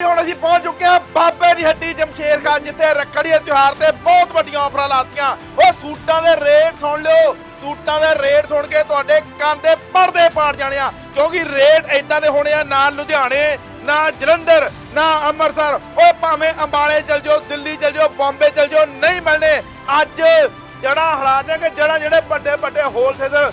ਹੁਣ ਅਸੀਂ ਪਹੁੰਚ ਚੁੱਕੇ ਹਾਂ ਬਾਬੇ ਦੀ ਹੱਟੀ ਜਮਸ਼ੇਰ ਖਾਨ, ਜਿੱਥੇ ਰੱਖੜੀ ਦੇ ਤਿਉਹਾਰ ਤੇ ਬਹੁਤ ਵੱਡੀਆਂ ਆਫਰਾਂ ਲਾਤੀਆਂ। ਉਹ ਸੂਟਾਂ ਦੇ ਰੇਟ ਸੁਣ ਲਿਓ। ਸੂਟਾਂ ਦੇ ਰੇਟ ਸੁਣ ਕੇ ਤੁਹਾਡੇ ਕੰਨ ਦੇ ਪਰਦੇ ਪਾੜ ਜਾਣੇ ਆ। ਕਿਉਂਕਿ ਰੇਟ ਇਦਾਂ ਦੇ ਹੋਣੇ ਆ, ਨਾ ਲੁਧਿਆਣੇ, ਨਾ ਜਲੰਧਰ, ਨਾ ਅੰਮ੍ਰਿਤਸਰ। ਉਹ ਭਾਵੇਂ ਅੰਬਾਲੇ ਚਲ ਜਾਓ, ਦਿੱਲੀ ਚਲ ਜਾਓ, ਬੰਬੇ ਚਲ ਜਾਓ, ਨਹੀਂ ਮਿਲਣੇ। ਅੱਜ ਜੜਾ ਹਲਾ ਦੇਣਗੇ ਜੜਾ ਜਿਹੜੇ ਵੱਡੇ ਵੱਡੇ ਹੋਲਸੇਲਰ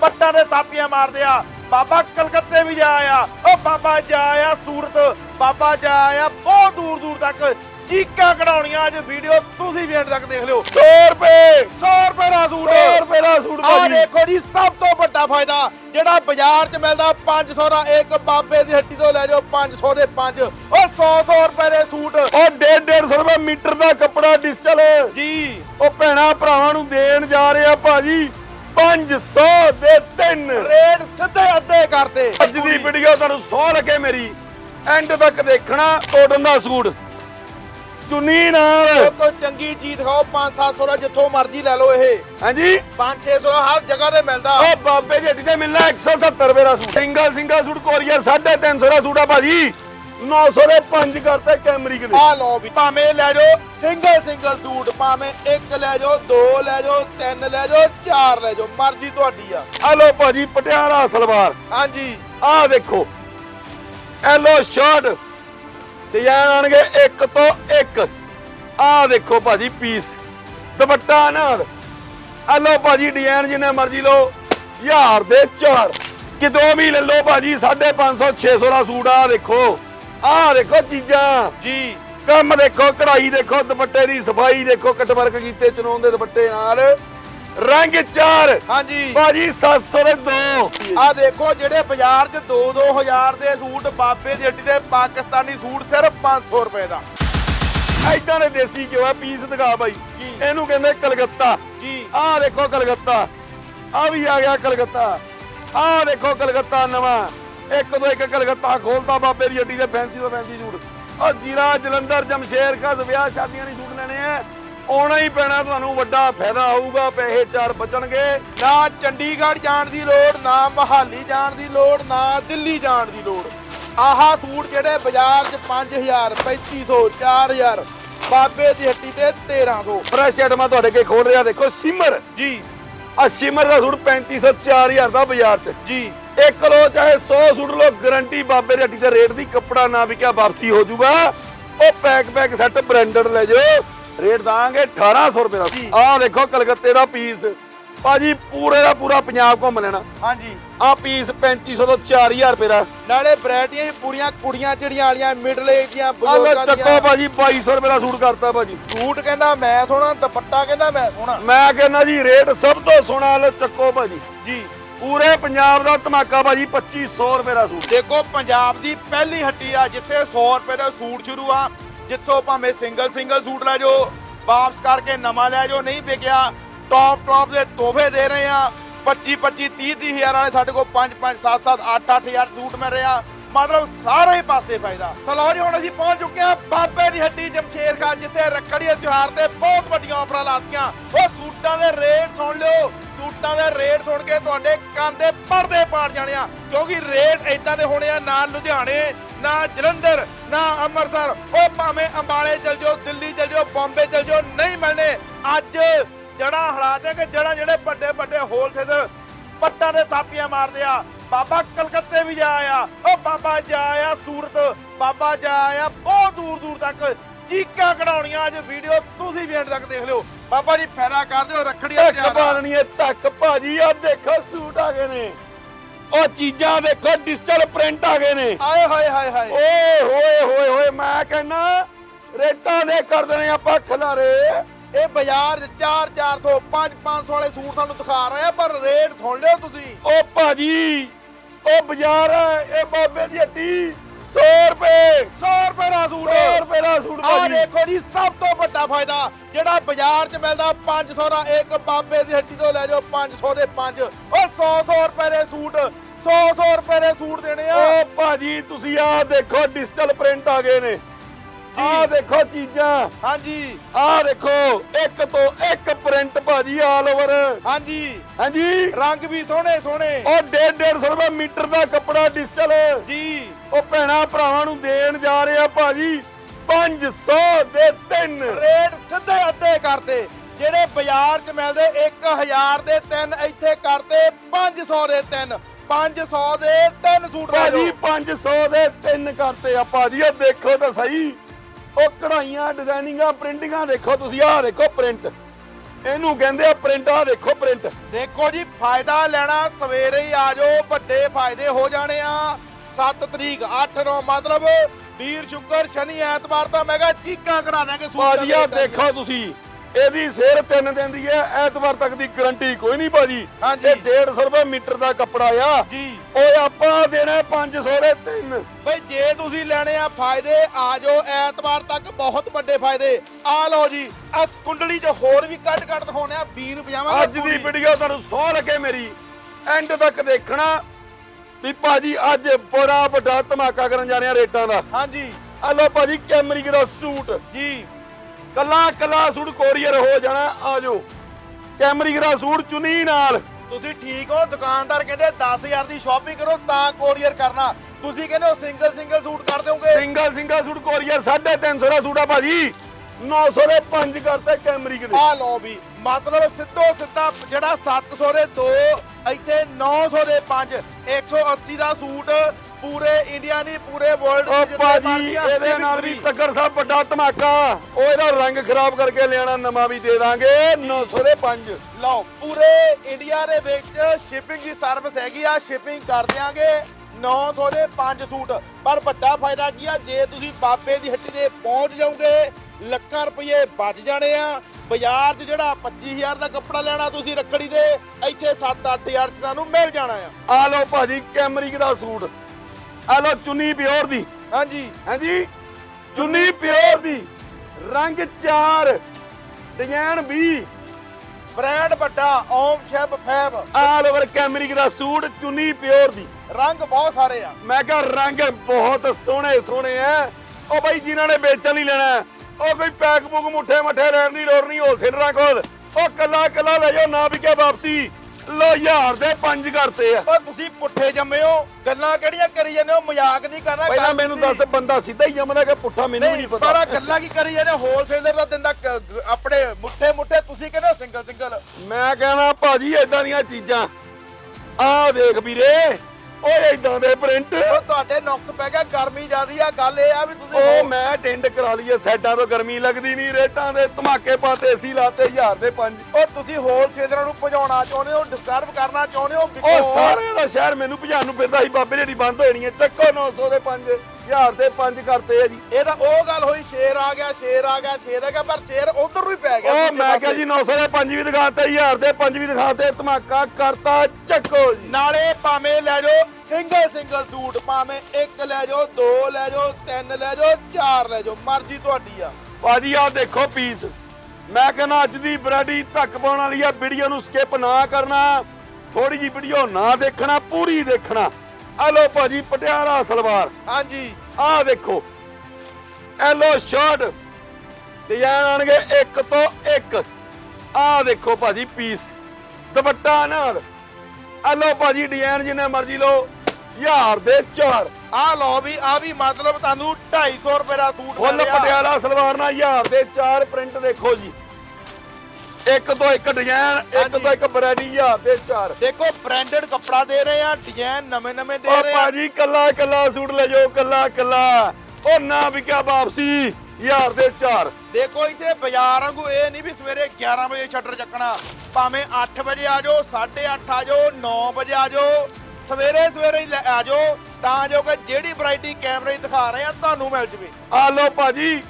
ਪੱਟਾਂ ਦੇ ਤਾਪੀਆਂ ਮਾਰਦੇ ਆ। ਬਾਬਾ ਕਲਕੱਤੇ ਵੀ ਜਾ ਆਇਆ। ਉਹ ਬਾਬਾ ਜਾ ਆਇਆ ਸੂਰਤ ਬਾਬਾ ਜਾ ਆਇਆ ਬਹੁਤ ਦੂਰ ਦੂਰ ਤੱਕ। ਚੀਕਾਂ ਕਢਾਉਣੀਆਂ ਅੱਜ ਵੀਡੀਓ ਤੁਸੀਂ ਵੀ ਐਂਡ ਤੱਕ ਦੇਖ ਲਿਓ। 100 ਰੁਪਏ। 100 ਰੁਪਏ ਦਾ ਸੂਟ। 100 ਰੁਪਏ ਦਾ ਸੂਟ ਆ ਦੇਖੋ ਜੀ ਸਭ ਤੋਂ ਵੱਡਾ ਫਾਇਦਾ ਜਿਹੜਾ ਬਾਜ਼ਾਰ 'ਚ ਮਿਲਦਾ 500 ਦਾ ਇੱਕ ਬਾਬੇ ਦੀ ਹੱਟੀ ਤੋਂ ਲੈ ਜਾਓ 500 ਦੇ 5 ਉਹ 100 100 ਰੁਪਏ ਦੇ ਸੂਟ। ਉਹ 150 150 ਰੁਪਏ ਮੀਟਰ ਦਾ ਕੱਪੜਾ ਡਿਜੀਟਲ ਜੀ। ਉਹ ਭੈਣਾ ਭਰਾਵਾਂ ਨੂੰ ਦੇਣ ਜਾ ਰਹੇ ਆ ਭਾਜੀ। 500 ਦੇ ਤਿੰਨ। ਰੇਟ ਸਿੱਧੇ ਅੱਧੇ ਕਰਦੇ। ਅੱਜ ਦੀ ਵੀਡੀਓ ਤੁਹਾਨੂੰ 100 ਲੱਗੇ ਮੇਰੀ। ਐਂਡ ਤੱਕ ਦੇਖਣਾ ਕੋਟਨ ਦਾ ਸੂਟ। ਚੁੰਨੀ ਨਾਲ। ਤੋਂ ਚੰਗੀ ਚੀਜ਼ ਦਿਖਾਓ 5-700 ਦਾ ਜਿੱਥੋਂ ਮਰਜ਼ੀ ਲੈ ਲਓ ਇਹ। ਹਾਂਜੀ। 5-600 ਦਾ ਹਰ ਜਗ੍ਹਾ ਤੇ ਮਿਲਦਾ। ਉਹ ਬਾਬੇ ਜੀ ਹੱਟੀ ਤੇ ਮਿਲਣਾ 170 ਰੁਪਏ ਦਾ suit. Single single suit courier 350 ਦਾ ਸੂਟ ਆ ਭਾਜੀ। 900 ਦੇ 5 ਕਰਤੇ ਕੈਮਰਿਕ ਦੇ। ਆ ਲਓ ਵੀ ਭਾਵੇਂ ਲੈ ਜਾਓ ਸਿੰਗਲ ਸਿੰਗਲ ਸੂਟ ਭਾਵੇਂ ਇੱਕ ਲੈ ਜਾਓ ਦੋ ਲੈ ਜਾਓ ਤਿੰਨ ਲੈ ਜਾਓ ਚਾਰ ਲੈ ਜਾਓ ਮਰਜ਼ੀ ਤੁਹਾਡੀ ਆ। ਆ ਲੋ ਭਾਜੀ ਪਟਿਆਲਾ ਸਲਵਾਰ। ਹਾਂਜੀ। ਆਹ ਦੇਖੋ ਐਲੋ ਸ਼ਰਟ ਡਿਜ਼ਾਈਨ ਆਣਗੇ ਇੱਕ ਤੋਂ ਇੱਕ। ਆਹ ਦੇਖੋ ਭਾਜੀ ਪੀਸ ਦੁਪੱਟਾ ਨਾਲ। ਐਲੋ ਭਾਜੀ ਡਿਜ਼ਾਈਨ ਜਿੰਨੇ ਮਰਜ਼ੀ ਲਓ ਹਜ਼ਾਰ ਦੇ ਚਾਰ। ਕਿਤੋਂ ਵੀ ਲੈ ਲਓ ਭਾਜੀ 550 600 ਦਾ ਸੂਟ ਆ ਦੇਖੋ। ਆਹ ਦੇਖੋ ਚੀਜ਼ਾਂ। ਜੀ। ਕੰਮ ਦੇਖੋ ਕਢਾਈ ਦੇਖੋ ਦੁਪੱਟੇ ਦੀ ਸਫ਼ਾਈ ਦੇਖੋ ਕਟਵਰਕ ਕੀਤੇ ਚਨੋਂ ਦੇ ਦੁਪੱਟੇ ਨਾਲ। ਰੰਗ ਚਾਰ। ਹਾਂਜੀ। ਭਾਜੀ 700 ਦੇ ਦੋ। ਆ ਦੇਖੋ ਜਿਹੜੇ ਬਾਜ਼ਾਰ 'ਚ 2-2000 ਦੇ ਸੂਟ ਬਾਬੇ ਦੀ ਹੱਟੀ ਦੇ ਪਾਕਿਸਤਾਨੀ ਸੂਟ ਸਿਰਫ 500 ਰੁਪਏ ਦਾ। ਐਦਾਂ ਦੇ ਦੇਸੀ ਘਿਓ ਆ ਪੀਸ ਦਿਖਾ ਬਾਈ। ਜੀ। ਇਹਨੂੰ ਕਹਿੰਦੇ ਕਲਕੱਤਾ। ਜੀ। ਆਹ ਦੇਖੋ ਕਲਕੱਤਾ। ਆ ਵੀ ਆ ਗਿਆ ਕਲਕੱਤਾ। ਆਹ ਦੇਖੋ ਕਲਕੱਤਾ ਨਵਾਂ। ਇੱਕ ਤੋਂ ਇੱਕ ਕਲਕੱਤਾ ਖੋਲਤਾ ਬਾਬੇ ਦੀ ਹੱਟੀ ਦੇ ਫੈਂਸੀ ਤੋਂ ਫੈਂਸੀ ਸੂਟ। ਆ ਜ਼ਿਲ੍ਹਾ ਜਲੰਧਰ ਜਮਸ਼ੇਰ ਕਾ ਵਿਆਹ ਸ਼ਾਦੀਆਂ ਦੇ ਸੂਟ ਲੈਣੇ ਆ। ਆਉਣਾ ਹੀ ਪੈਣਾ ਤੁਹਾਨੂੰ ਵੱਡਾ ਫਾਇਦਾ ਹੋਊਗਾ ਪੈਸੇ ਚਾਰ ਬਚਣਗੇ। ਨਾ ਚੰਡੀਗੜ੍ਹ ਜਾਣ ਦੀ ਲੋੜ ਨਾ ਮਹਾਲੀ ਜਾਣ ਦੀ ਲੋੜ ਨਾ ਦਿੱਲੀ ਜਾਣ ਦੀ ਲੋੜ। ਆਹਾ ਸੂਟ ਜਿਹੜੇ ਬਾਜ਼ਾਰ 'ਚ 5000 3500 4000 ਬਾਬੇ ਦੀ ਹੱਟੀ ਤੇ 1300 ਫਰੈਸ਼ ਆਈਟਮਾਂ ਤੁਹਾਡੇ ਕੇ ਖੋਲ ਰਿਹਾ ਦੇਖੋ ਸਿਮਰ। ਜੀ। ਆ ਸਿਮਰ ਦਾ ਸੂਟ 3500 4000 ਦਾ ਬਾਜ਼ਾਰ 'ਚ। ਜੀ। ਇੱਕ ਲੋ ਚਾਹੇ 100 ਸੁੱਟ ਲੋ ਗਾਰੰਟੀ ਬਾਬੇ ਦੀ ਹੱਟੀ ਦੇ ਰੇਟ ਦੀ ਕੱਪੜਾ ਨਾ ਵਿਕਿਆ ਵਾਪਸੀ ਹੋ ਜਾਊਗਾ। ਉਹ ਪੈਕ ਪੈਕ ਸੈੱਟ ਬ੍ਰਾਂਡਡ ਲੈ ਜਾਓ ਰੇਟ ਦਾਂਗੇ 1800 ਰੁਪਏ ਦਾ। ਆਹ ਦੇਖੋ ਕਲਕੱਤੇ ਦਾ ਪੀਸ ਭਾਜੀ ਪੂਰੇ ਦਾ ਪੂਰਾ ਪੰਜਾਬ ਘੁੰਮ ਲੈਣਾ। ਹਾਂਜੀ। ਆਹ ਪੀਸ 3500 ਤੋਂ 4000 ਰੁਪਏ ਦਾ। ਨਾਲੇ ਵੈਰਾਈਟੀਆਂ ਵੀ ਪੂਰੀਆਂ ਕੁੜੀਆਂ ਚਿੜੀਆਂ ਵਾਲੀਆਂ ਮਿਡਲ ਏਜ ਦੀਆਂ ਆਹ ਬਜ਼ੁਰਗਾਂ ਚੱਕੋ ਦੀਆਂ। ਭਾਜੀ 2200 ਰੁਪਏ ਦਾ ਸੂਟ ਕਰਤਾ ਭਾਜੀ। ਸੂਟ ਕਹਿੰਦਾ ਮੈਂ ਸੋਹਣਾ ਦੁਪੱਟਾ ਕਹਿੰਦਾ ਮੈਂ ਸੋਹਣਾ। ਮੈਂ ਕਹਿੰਦਾ ਜੀ ਰੇਟ ਸਭ ਤੋਂ ਸੋਹਣਾ ਲੋ ਚੱਕੋ ਭਾਜੀ। ਜੀ। ਪੂਰੇ ਪੰਜਾਬ ਦਾ ਧਮਾਕਾ ਭਾਜੀ 2500 ਰੁਪਏ ਦਾ ਸੂਟ। ਦੇਖੋ, ਪੰਜਾਬ ਦੀ ਪਹਿਲੀ ਹੱਟੀ ਆ, ਜਿੱਥੇ 100 ਰੁਪਏ ਦਾ ਸੂਟ ਸ਼ੁਰੂ ਆ, ਜਿੱਥੋਂ ਭਾਵੇਂ ਸਿੰਗਲ ਸਿੰਗਲ ਸੂਟ ਲੈ ਜਾਓ, ਵਾਪਸ ਕਰਕੇ ਨਵਾਂ ਲੈ ਜਾਓ, ਨਹੀਂ ਵਿਕਿਆ ਟੌਪ ਟੌਪ ਦੇ ਤੋਹਫੇ ਦੇ ਰਹੇ ਆ 25 25 30 30 ਹਜ਼ਾਰ ਵਾਲੇ ਸਾਡੇ ਕੋਲ 5 5 7 7 8 8 ਹਜ਼ਾਰ ਸੂਟ ਮਿਲ ਰਿਹਾ ਮਤਲਬ ਸਾਰੇ ਪਾਸੇ ਫਾਇਦਾ। ਚਲੋ ਜੀ ਹੁਣ ਅਸੀਂ ਪਹੁੰਚ ਚੁੱਕੇ ਹਾਂ ਬਾਬੇ ਦੀ ਹੱਟੀ ਜਮਸ਼ੇਰ ਖਾਨ, ਜਿੱਥੇ ਰੱਖੜੀ ਦੇ ਤਿਉਹਾਰ ਤੇ ਬਹੁਤ ਵੱਡੀਆਂ ਆਫਰਾਂ ਲਾਤੀਆਂ। ਉਹ ਸੂਟਾਂ ਦੇ ਰੇਟ ਸੁਣ ਲਿਓ। ਸੂਟਾਂ ਦੇ ਰੇਟ ਸੁਣ ਕੇ ਤੁਹਾਡੇ ਕੰਨ ਦੇ ਪਰਦੇ ਪਾੜ ਜਾਣੇ ਆ, ਕਿਉਂਕਿ ਰੇਟ ਇਦਾਂ ਦੇ ਹੋਣੇ ਆ, ਨਾ ਲੁਧਿਆਣੇ, ਨਾ ਜਲੰਧਰ, ਨਾ ਅੰਮ੍ਰਿਤਸਰ। ਉਹ ਭਾਵੇਂ ਅੰਬਾਲੇ ਚਲ ਜਾਓ, ਦਿੱਲੀ ਚਲ ਜਾਓ, ਬੰਬੇ ਚਲ ਜਾਓ, ਨਹੀਂ ਮਿਲਣੇ। ਅੱਜ ਜੜਾ ਹੈ ਕਿ ਜੜਾ ਜਿਹੜੇ ਵੱਡੇ ਵੱਡੇ ਹੋਲਸੇਲਰ ਪੱਟਾਂ ਦੇ ਥਾਪੀਆਂ ਮਾਰਦੇ ਆ। ਬਾਬਾ ਕਲਕੱਤੇ ਵੀ ਜਾ ਆਇਆ। ਉਹ ਬਾਬਾ ਜਾ ਆਇਆ ਸੂਰਤ ਬਾਬਾ ਜਾ ਆਇਆ ਬਹੁਤ ਦੂਰ ਦੂਰ ਤੱਕ। ਚੀਕਾਂ ਕਢਾਉਣੀਆਂ ਅੱਜ ਵੀਡੀਓ ਤੁਸੀਂ ਵੀ ਐਂਡ ਤੱਕ ਦੇਖ ਲਿਓ। ਬਾਬਾ ਜੀ ਫੈਰਾ ਕਰ ਦਿਓ ਰੱਖੜੀ ਦਾ ਧੱਕ। ਬਾਣੀਏ ਧੱਕ ਭਾਜੀ ਆ ਦੇਖੋ ਸੂਟ ਆ ਗਏ ਨੇ। ਉਹ ਚੀਜ਼ਾਂ ਦੇਖੋ ਡਿਜੀਟਲ ਪ੍ਰਿੰਟ ਆ ਗਏ ਨੇ। ਆਏ ਹਾਏ ਹਾਏ ਹਾਏ। ਓਏ ਹੋਏ ਹੋਏ ਹੋਏ ਮੈਂ ਕਹਿੰਨਾ ਰੇਟਾਂ ਦੇ ਕਰ ਦੇਣੇ ਆਪਾਂ ਖਲਾਰੇ ਇਹ ਬਾਜ਼ਾਰ 'ਚ 4 400 5 500 ਵਾਲੇ ਸੂਟ ਤੁਹਾਨੂੰ ਦਿਖਾ ਰਹੇ ਆ ਪਰ ਰੇਟ ਸੁਣ ਲਿਓ ਤੁਸੀਂ। ਉਹ ਭਾਜੀ ਉਹ ਬਾਜ਼ਾਰ ਹੈ, ਇਹ ਬਾਬੇ ਦੀ ਹੱਟੀ 100 ਰੁਪਏ। 100 ਰੁਪਏ ਦਾ ਸੂਟ। 100 ਰੁਪਏ ਦਾ ਸੂਟ ਆ ਭਾਜੀ। ਦੇਖੋ ਜੀ ਸਭ ਤੋਂ ਵੱਡਾ ਫਾਇਦਾ ਜਿਹੜਾ ਬਾਜ਼ਾਰ 'ਚ ਮਿਲਦਾ 500 ਦਾ ਇੱਕ ਬਾਬੇ ਦੀ ਹੱਟੀ ਤੋਂ ਲੈ ਜਾਓ 500 ਦੇ 5 ਉਹ 100 100 ਰੁਪਏ ਦੇ ਸੂਟ 100 100 ਰੁਪਏ ਦੇ ਸੂਟ ਦੇਣੇ ਆ। ਉਹ ਭਾਜੀ ਤੁਸੀਂ ਆ ਦੇਖੋ ਡਿਜੀਟਲ ਪ੍ਰਿੰਟ ਆ ਗਏ ਨੇ। ਆ ਦੇਖੋ ਚੀਜ਼ਾਂ। ਹਾਂਜੀ। ਆ ਦੇਖੋ ਇੱਕ ਤੋਂ ਇੱਕ ਪ੍ਰਿੰਟ ਭਾਜੀ ਆਲ ਓਵਰ ਹਾਂਜੀ। ਹਾਂਜੀ। ਰੰਗ ਵੀ ਸੋਹਣੇ ਸੋਹਣੇ। ਉਹ 150 150 ਰੁਪਏ ਮੀਟਰ ਦਾ ਕੱਪੜਾ ਡਿਜੀਟਲ। ਜੀ। ਉਹ ਭੈਣਾ ਭਰਾਵਾਂ ਨੂੰ ਦੇਣ ਜਾ ਰਹੇ ਆ ਭਾਜੀ 500 ਦੇ ਤਿੰਨ। ਰੇਟ ਸਿੱਧੇ ਅੱਧੇ ਕਰਤੇ। ਜਿਹੜੇ ਬਾਜ਼ਾਰ 'ਚ ਮਿਲਦੇ 1000 ਦੇ ਤਿੰਨ ਇੱਥੇ ਕਰਤੇ 500 ਦੇ ਤਿੰਨ। 500 ਦੇ ਤਿੰਨ ਸੂਟ ਭਾਜੀ ਜਾਓ 500 ਦੇ ਤਿੰਨ ਕਰਤੇ ਆ ਭਾਜੀ ਇਹ ਦੇਖੋ ਤਾਂ ਸਹੀ। ਉਹ ਕਢਾਈਆਂ ਡਿਜ਼ਾਈਨਿੰਗਾਂ ਪ੍ਰਿੰਟਿੰਗਾਂ ਦੇਖੋ ਤੁਸੀਂ ਆਹ ਦੇਖੋ ਪ੍ਰਿੰਟ। ਇਹਨੂੰ ਕਹਿੰਦੇ ਆ ਪ੍ਰਿੰਟ ਆਹ ਦੇਖੋ ਪ੍ਰਿੰਟ। ਦੇਖੋ ਜੀ ਫਾਇਦਾ ਲੈਣਾ ਸਵੇਰੇ ਹੀ ਆ ਜਾਓ ਵੱਡੇ ਫਾਇਦੇ ਹੋ ਜਾਣੇ ਆ। 7 ਤਰੀਕ 8 9 ਮਤਲਬ ਵੀਰ ਸ਼ੁੱਕਰ ਸ਼ਨੀ ਐਤਵਾਰ ਤਾਂ ਮੈਂ ਕਿਹਾ ਚੀਕਾਂ ਕਢਾ ਦਾਂਗੇ ਸੂਟ ਭਾਜੀ ਦੇਖੋ ਤੁਸੀਂ ਇਹਦੀ ਸੇਰ ਤਿੰਨ ਦਿਨ ਦੀ ਹੈ ਐਤਵਾਰ ਤੱਕ ਦੀ ਗਾਰੰਟੀ ਕੋਈ ਨਹੀਂ ਭਾਜੀ। ਇਹ 150 ਰੁਪਏ ਮੀਟਰ ਦਾ ਕੱਪੜਾ ਆ। ਜੀ। ਓਏ ਆਪਾਂ ਦੇਣਾ 500 ਦੇ ਤਿੰਨ। ਬਈ ਜੇ ਤੁਸੀਂ ਲੈਣੇ ਆ ਫਾਇਦੇ ਆ ਜਾਓ। ਐਤਵਾਰ ਤੱਕ ਬਹੁਤ ਵੱਡੇ ਫਾਇਦੇ। ਆ ਲਓ ਜੀ ਆ ਕੁੰਡਲੀ 'ਚ ਹੋਰ ਵੀ ਕੱਟ ਕੱਟ ਦਿਖਾਉਣੇ ਆ ਵੀਰ ਪਜਾਮਾ ਅੱਜ ਦੀ ਵੀਡੀਓ ਤੁਹਾਨੂੰ ਸੌ ਲੱਗੇ ਮੇਰੀ। ਐਂਡ ਤੱਕ ਦੇਖਣਾ। ਵੀ ਭਾਜੀ ਅੱਜ ਬੜਾ ਵੱਡਾ ਧਮਾਕਾ ਕਰਨ ਜਾ ਰਹੇ ਆ ਰੇਟਾਂ ਦਾ। ਹਾਂਜੀ। ਆ ਲਓ ਭਾਜੀ ਕੈਮਰਿਕ ਦਾ ਸੂਟ। ਜੀ। ਕੱਲਾ ਕੱਲਾ ਸੂਟ ਕੋਰੀਅਰ ਹੋ ਜਾਣਾ ਆ ਜਾਓ ਕੈਮਰਿਕ ਦਾ ਸੂਟ ਚੁੰਨੀ ਨਾਲ। ਤੁਸੀਂ ਠੀਕ ਹੋ? ਦੁਕਾਨਦਾਰ ਕਹਿੰਦੇ 10000 ਦੀ ਸ਼ਾਪਿੰਗ ਕਰੋ ਤਾਂ ਕੋਰੀਅਰ ਕਰਨਾ। ਤੁਸੀਂ ਕਹਿੰਦੇ ਹੋ ਸਿੰਗਲ ਸਿੰਗਲ ਸੂਟ ਕਰ ਦਿਓਗੇ? ਸਿੰਗਲ ਸਿੰਗਲ ਸੂਟ ਕੋਰੀਅਰ 350 ਦਾ ਸੂਟ ਆ ਭਾਜੀ। 900 ਦੇ 5 ਕਰਤੇ ਕੈਮਰਿਕ ਦੇ ਆ ਲਓ ਵੀ ਮਤਲਬ ਸਿੱਧੋ ਸਿੱਧਾ ਜਿਹੜਾ 700 ਦੇ 2 ਇੱਥੇ 900 ਦੇ 5 180 ਦਾ ਸੂਟ ਪੂਰੇ ਇੰਡੀਆ ਨਹੀਂ ਪੂਰੇ ਵਰਲਡ ਓ ਭਾਜੀ ਇਹਦੇ ਨਾਲ ਵੀ ਤੱਕਰ ਸਾਹਿਬ ਵੱਡਾ ਧਮਾਕਾ। ਉਹ ਇਹਦਾ ਰੰਗ ਖਰਾਬ ਕਰਕੇ ਲਿਆਣਾ ਨਵਾਂ ਵੀ ਦੇ ਦਾਂਗੇ। 900 ਦੇ 5 ਲਓ ਪੂਰੇ ਇੰਡੀਆ ਦੇ ਵਿੱਚ ਸ਼ਿਪਿੰਗ ਦੀ ਸਰਵਿਸ ਹੈਗੀ ਆ ਸ਼ਿਪਿੰਗ ਕਰ ਦਿਆਂਗੇ। 900 ਦੇ 5 ਸੂਟ। ਪਰ ਵੱਡਾ ਫਾਇਦਾ ਕੀ ਆ ਜੇ ਤੁਸੀਂ ਬਾਬੇ ਦੀ ਹੱਟੀ ਤੇ ਪਹੁੰਚ ਜਾਓਗੇ ਲੱਖਾਂ ਰੁਪਏ ਬਚ ਜਾਣੇ ਆ। ਬਾਜ਼ਾਰ 'ਚ ਜਿਹੜਾ 25000 ਦਾ ਕੱਪੜਾ ਲੈਣਾ ਤੁਸੀਂ ਰੱਖੜੀ ਦੇ ਇੱਥੇ 7-8000 'ਚ ਤੁਹਾਨੂੰ ਮਿਲ ਜਾਣਾ ਆ। ਆ ਲਓ ਭਾਜੀ ਕੈਮਰਿਕ ਦਾ ਸੂਟ। ਆ ਲਓ ਚੁੰਨੀ ਪਿਓਰ ਦੀ। ਹਾਂਜੀ। ਹਾਂਜੀ? ਚੁੰਨੀ ਪਿਓਰ ਦੀ। ਰੰਗ 4 ਡਿਜ਼ਾਈਨ 20 ਬ੍ਰਾਂਡ ਵੱਡਾ ਓਮ ਸ਼ੈਬ ਫੈਬ। ਆਲ ਓਵਰ ਕੈਮਰਿਕ ਦਾ ਸੂਟ ਚੁੰਨੀ ਪਿਓਰ ਦੀ। ਰੰਗ ਬਹੁਤ ਸਾਰੇ ਆ। ਮੈਂ ਕਿਹਾ ਰੰਗ ਬਹੁਤ ਸੋਹਣੇ ਸੋਹਣੇ ਐ ਉਹ ਬਾਈ ਜਿਨ੍ਹਾਂ ਨੇ ਵੇਚਣ ਲਈ ਲੈਣਾ। ਉਹ ਕੋਈ ਪੈਕ ਬੁਕ ਮੁੱਠੇ ਮੱਠੇ ਲੈਣ ਦੀ ਲੋੜ ਨਹੀਂ ਹੋਲਸੇਲਰਾਂ ਕੋਲ। ਉਹ ਕੱਲਾ ਕੱਲਾ ਲੈ ਜਾਓ ਨਾ ਵਿਕੇ ਵਾਪਸੀ। ਲੋ ਹਜ਼ਾਰ ਦੇ ਪੰਜ ਕਰਤੇ ਆ। ਓ ਤੁਸੀਂ ਪੁੱਠੇ ਜੰਮੇ ਹੋ ਗੱਲਾਂ ਕਿਹੜੀਆਂ ਕਰੀ ਜਾਂਦੇ ਹੋ ਮਜ਼ਾਕ ਨਹੀਂ ਕਰਨਾ ਪਹਿਲਾਂ ਗੱਲ ਮੈਨੂੰ। ਦੱਸ ਬੰਦਾ ਸਿੱਧਾ ਹੀ ਜੰਮਦਾ ਕਿ ਪੁੱਠਾ ਮੈਨੂੰ ਵੀ ਨਹੀਂ ਪਰ ਪਤਾ। ਆਹ ਗੱਲਾਂ ਕੀ ਕਰੀ ਜਾਂਦੇ ਹੋਲਸੇਲਰ ਦਾ ਦਿੰਦਾ ਕ- ਗ- ਆਪਣੇ ਮੁੱਠੇ ਮੁੱਠੇ ਤੁਸੀਂ ਕਹਿੰਦੇ ਹੋ ਸਿੰਗਲ ਸਿੰਗਲ ਮੈਂ ਕਹਿੰਦਾ ਭਾਜੀ ਇਦਾਂ ਦੀਆਂ ਚੀਜ਼ਾਂ। ਆਹ ਦੇਖ ਵੀਰੇ ਓਏ ਇਦਾਂ ਦੇ ਪ੍ਰਿੰਟ ਉਹ ਤੁਹਾਡੇ ਨੁਕਸ ਪੈ ਗਿਆ ਗਰਮੀ ਜ਼ਿਆਦੀ ਆ ਗੱਲ ਇਹ ਆ ਵੀ ਤੁਸੀਂ ਉਹ ਮੈਂ ਟੈਂਡ ਕਰਾ ਲਈਏ ਸਾਈਡਾਂ ਤੋਂ ਗਰਮੀ ਲੱਗਦੀ ਨਹੀਂ ਰੇਟਾਂ ਦੇ ਧਮਾਕੇ ਪਾਤੇ ਏਸੀ ਲਾਤੇ ਹਜ਼ਾਰ ਦੇ ਪੰਜ ਉਹ ਤੁਸੀਂ ਹੋਲਸੇਲਰਾਂ ਨੂੰ ਭਜਾਉਣਾ ਚਾਹੁੰਦੇ ਹੋ ਡਿਸਟਰਬ ਕਰਨਾ ਚਾਹੁੰਦੇ ਹੋ ਵਿਕੋ। ਉਹ ਸਾਰੇ ਦਾ ਸ਼ਹਿਰ ਮੈਨੂੰ ਭਜਾਣ ਨੂੰ ਫਿਰਦਾ ਸੀ ਬਾਬੇ ਜਿਹੜੀ ਬੰਦ ਹੋ ਜਾਣੀ ਹੈ ਚੱਕੋ 900 ਦੇ ਪੰਜ ਹਜ਼ਾਰ ਦੇ ਪੰਜ ਕਰਤੇ ਆ ਜੀ। ਇਹ ਤਾਂ ਉਹ ਗੱਲ ਹੋਈ ਸ਼ੇਰ ਆ ਗਿਆ ਸ਼ੇਰ ਆ ਗਿਆ ਸ਼ੇਰ ਆ ਗਿਆ ਪਰ ਸ਼ੇਰ ਉਧਰ ਨੂੰ ਹੀ ਪੈ ਗਿਆ ਉਹ ਮੈਂ ਕਿਹਾ। ਜੀ 900 ਦੇ ਪੰਜ ਵੀ ਦਿਖਾਤੇ ਹਜ਼ਾਰ ਦੇ ਪੰਜ ਵੀ ਦਿਖਾਤੇ ਧਮਾਕਾ ਕਰਤਾ ਚੱਕੋ ਜੀ। ਨਾਲੇ ਭਾਵੇਂ ਲੈ ਜਾਓ ਸਿੰਗਲ ਸਿੰਗਲ ਸੂਟ ਭਾਵੇਂ ਇੱਕ ਲੈ ਜਾਓ ਦੋ ਲੈ ਜਾਓ ਤਿੰਨ ਲੈ ਜਾਓ ਚਾਰ ਲੈ ਜਾਓ ਮਰਜ਼ੀ ਤੁਹਾਡੀ ਆ। ਭਾਜੀ ਆਹ ਦੇਖੋ ਪੀਸ ਮੈਂ ਕਹਿੰਦਾ ਅੱਜ ਦੀ ਬਰਾਡੀ ਧੱਕ ਪਾਉਣ ਵਾਲੀ ਆ ਵੀਡੀਓ ਨੂੰ ਸਕਿਪ ਨਾ ਕਰਨਾ ਥੋੜੀ ਜੀ ਵੀਡੀਓ ਨਾ ਦੇਖਣਾ ਪੂਰੀ ਦੇਖਣਾ। ਆ ਲੋ ਭਾਜੀ ਪਟਿਆਲਾ ਸਲਵਾਰ। ਹਾਂਜੀ। ਆਹ ਦੇਖੋ ਐਲੋ ਸ਼ਰਟ ਡਿਜ਼ਾਈਨ ਆਣਗੇ ਇੱਕ ਤੋਂ ਇੱਕ। ਆਹ ਦੇਖੋ ਭਾਜੀ ਪੀਸ ਦੁਪੱਟਾ ਨਾਲ। ਆ ਲੋ ਭਾਜੀ ਡਿਜ਼ਾਈਨ ਜਿੰਨੇ ਮਰਜ਼ੀ ਲਓ ਹਜ਼ਾਰ ਦੇ ਚਾਰ। ਆ ਲਓ ਵੀ ਆ ਵੀ ਮਤਲਬ ਤੁਹਾਨੂੰ 250 ਰੁਪਏ ਦਾ ਸੂਟ ਫੁੱਲ। ਪਟਿਆਲਾ ਸਲਵਾਰ ਨਾਲ ਹਜ਼ਾਰ ਦੇ ਚਾਰ ਪ੍ਰਿੰਟ ਦੇਖੋ ਜੀ। ਇੱਕ ਤੋਂ ਇੱਕ ਡਿਜ਼ਾਈਨ ਇੱਕ। ਤੋਂ ਇੱਕ ਵੈਰਾਈਟੀ ਹਜ਼ਾਰ ਦੇ ਚਾਰ। ਦੇਖੋ ਬ੍ਰਾਂਡਡ ਕੱਪੜਾ ਦੇ ਰਹੇ ਆ ਡਿਜ਼ਾਈਨ ਨਵੇਂ ਨਵੇਂ ਦੇ ਉਹ ਰਹੇ ਆ। ਭਾਜੀ ਕੱਲਾ ਕੱਲਾ ਸੂਟ ਲੈ ਜਾਓ ਕੱਲਾ ਕੱਲਾ। ਉਹ ਨਾ ਵਿਕਿਆ ਵਾਪਸੀ ਹਜ਼ਾਰ ਦੇ ਚਾਰ। ਦੇਖੋ ਇੱਥੇ ਬਾਜ਼ਾਰ ਵਾਂਗੂ ਇਹ ਨਹੀਂ ਵੀ ਸਵੇਰੇ 11 ਵਜੇ ਸ਼ਟਰ ਚੱਕਣਾ। ਭਾਵੇਂ 8 ਵਜੇ ਆ ਜਾਓ 8:30 ਆ ਜਾਓ 9 ਵਜੇ ਆ ਜਾਓ ਸਵੇਰੇ ਸਵੇਰੇ ਹੀ ਲੈ- ਆ ਜਾਓ ਤਾਂ ਜੋ ਕਿ ਜਿਹੜੀ ਵੈਰਾਈਟੀ ਕੈਮਰੇ 'ਚ ਦਿਖਾ ਰਹੇ ਆ ਤੁਹਾਨੂੰ ਮਿਲ ਜਵੇ। ਆ ਲਓ ਭਾਜੀ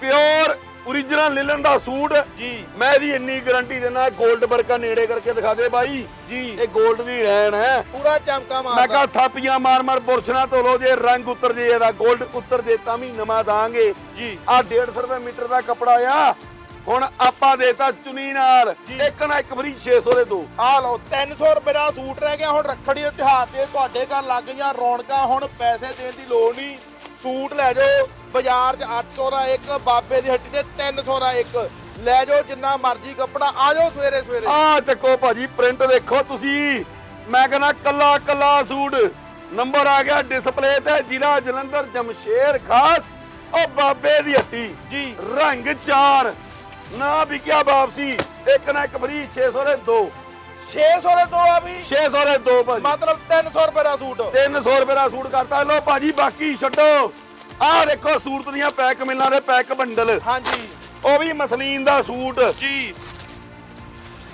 ਪਿਓਰ origignal ਲਿਲਨ ਦਾ ਸੂਟ ਜੀ। ਮੈਂ ਇਹਦੀ ਇੰਨੀ ਗਾਰੰਟੀ ਦਿੰਦਾ 골ਡ ਵਰਕਾ ਨੇੜੇ ਕਰਕੇ ਦਿਖਾ ਦੇ ਬਾਈ। ਜੀ। ਇਹ 골ਡ ਦੀ ਰੈਣ ਹੈ। ਪੂਰਾ ਚਮਕਾ ਮਾਰਦਾ। ਮੈਂ ਕਹਾ ਥਾਪੀਆਂ ਮਾਰ ਮਾਰ ਬੁਰਸ਼ਨਾ ਤੋਂ ਜੇ ਰੰਗ ਉਤਰ ਜੇ ਇਹਦਾ 골ਡ ਉਤਰ ਜੇ ਤਾਂ ਵੀ ਨਵਾਂ ਦਾਂਗੇ। ਜੀ। ਆ 150 ਰੁਪਏ ਮੀਟਰ ਦਾ ਕਪੜਾ ਆ। ਹੁਣ ਆਪਾਂ ਦੇਤਾ ਚੁਨੀ ਨਾਲ। ਇੱਕ ਨਾ ਇੱਕ ਫਰੀ 600 ਦੇ ਦੋ। ਆ ਲਓ 300 ਰੁਪਏ ਦਾ ਸੂਟ ਰਹਿ ਗਿਆ। ਹੁਣ ਰੱਖੜੀ ਦੇ ਤਿਹਾਰ ਤੇ ਤੁਹਾਡੇ ਘਰ ਲੱਗ ਗਿਆ ਰੌਣਕਾਂ। ਹੁਣ ਪੈਸੇ ਦੇਣ ਦੀ ਲੋੜ ਨਹੀਂ। ਸੂਟ ਲੈ ਜਾਓ। ਬਾਜ਼ਾਰ 'ਚ 800 ਦਾ ਇੱਕ ਬਾਬੇ ਦੀ ਹੱਟੀ ਤੇ 300 ਦਾ ਇੱਕ। ਲੈ ਜਾਓ ਜਿੰਨਾ ਮਰਜ਼ੀ ਕੱਪੜਾ ਆ ਜਾਓ ਸਵੇਰੇ ਸਵੇਰੇ। ਆ ਚੱਕੋ ਭਾਜੀ ਪ੍ਰਿੰਟ ਦੇਖੋ ਤੁਸੀਂ। ਮੈਂ ਕਹਿੰਦਾ ਕੱਲਾ ਕੱਲਾ ਸੂਟ। ਨੰਬਰ ਆ ਗਿਆ ਡਿਸਪਲੇ ਤੇ ਜ਼ਿਲ੍ਹਾ ਜਲੰਧਰ ਜਮਸ਼ੇਰ ਖਾਸ। ਉਹ ਬਾਬੇ ਦੀ ਹੱਟੀ। ਜੀ। ਰੰਗ ਚਾਰ। ਨਾ ਵਿਕਿਆ ਵਾਪਸੀ। ਇੱਕ ਨਾ ਇੱਕ ਫਰੀ 600 ਦੇ ਦੋ। 600 ਦੇ ਦੋ ਆ ਵੀ। 600 ਦੇ ਦੋ ਭਾਜੀ। ਮਤਲਬ 300 ਰੁਪਏ ਦਾ ਸੂਟ। 300 ਰੁਪਏ ਦਾ ਸੂਟ ਕਰਤਾ। ਲੋ ਭਾਜੀ ਬਾਕੀ ਛੱਡੋ। ਆਹ ਦੇਖੋ ਸੂਰਤ ਦੀਆਂ ਪੈਕ ਮਿਲਾਂ ਦੇ ਪੈਕ ਬੰਡਲ। ਹਾਂਜੀ। ਉਹ ਵੀ ਮਸਲੀਨ ਦਾ ਸੂਟ। ਜੀ।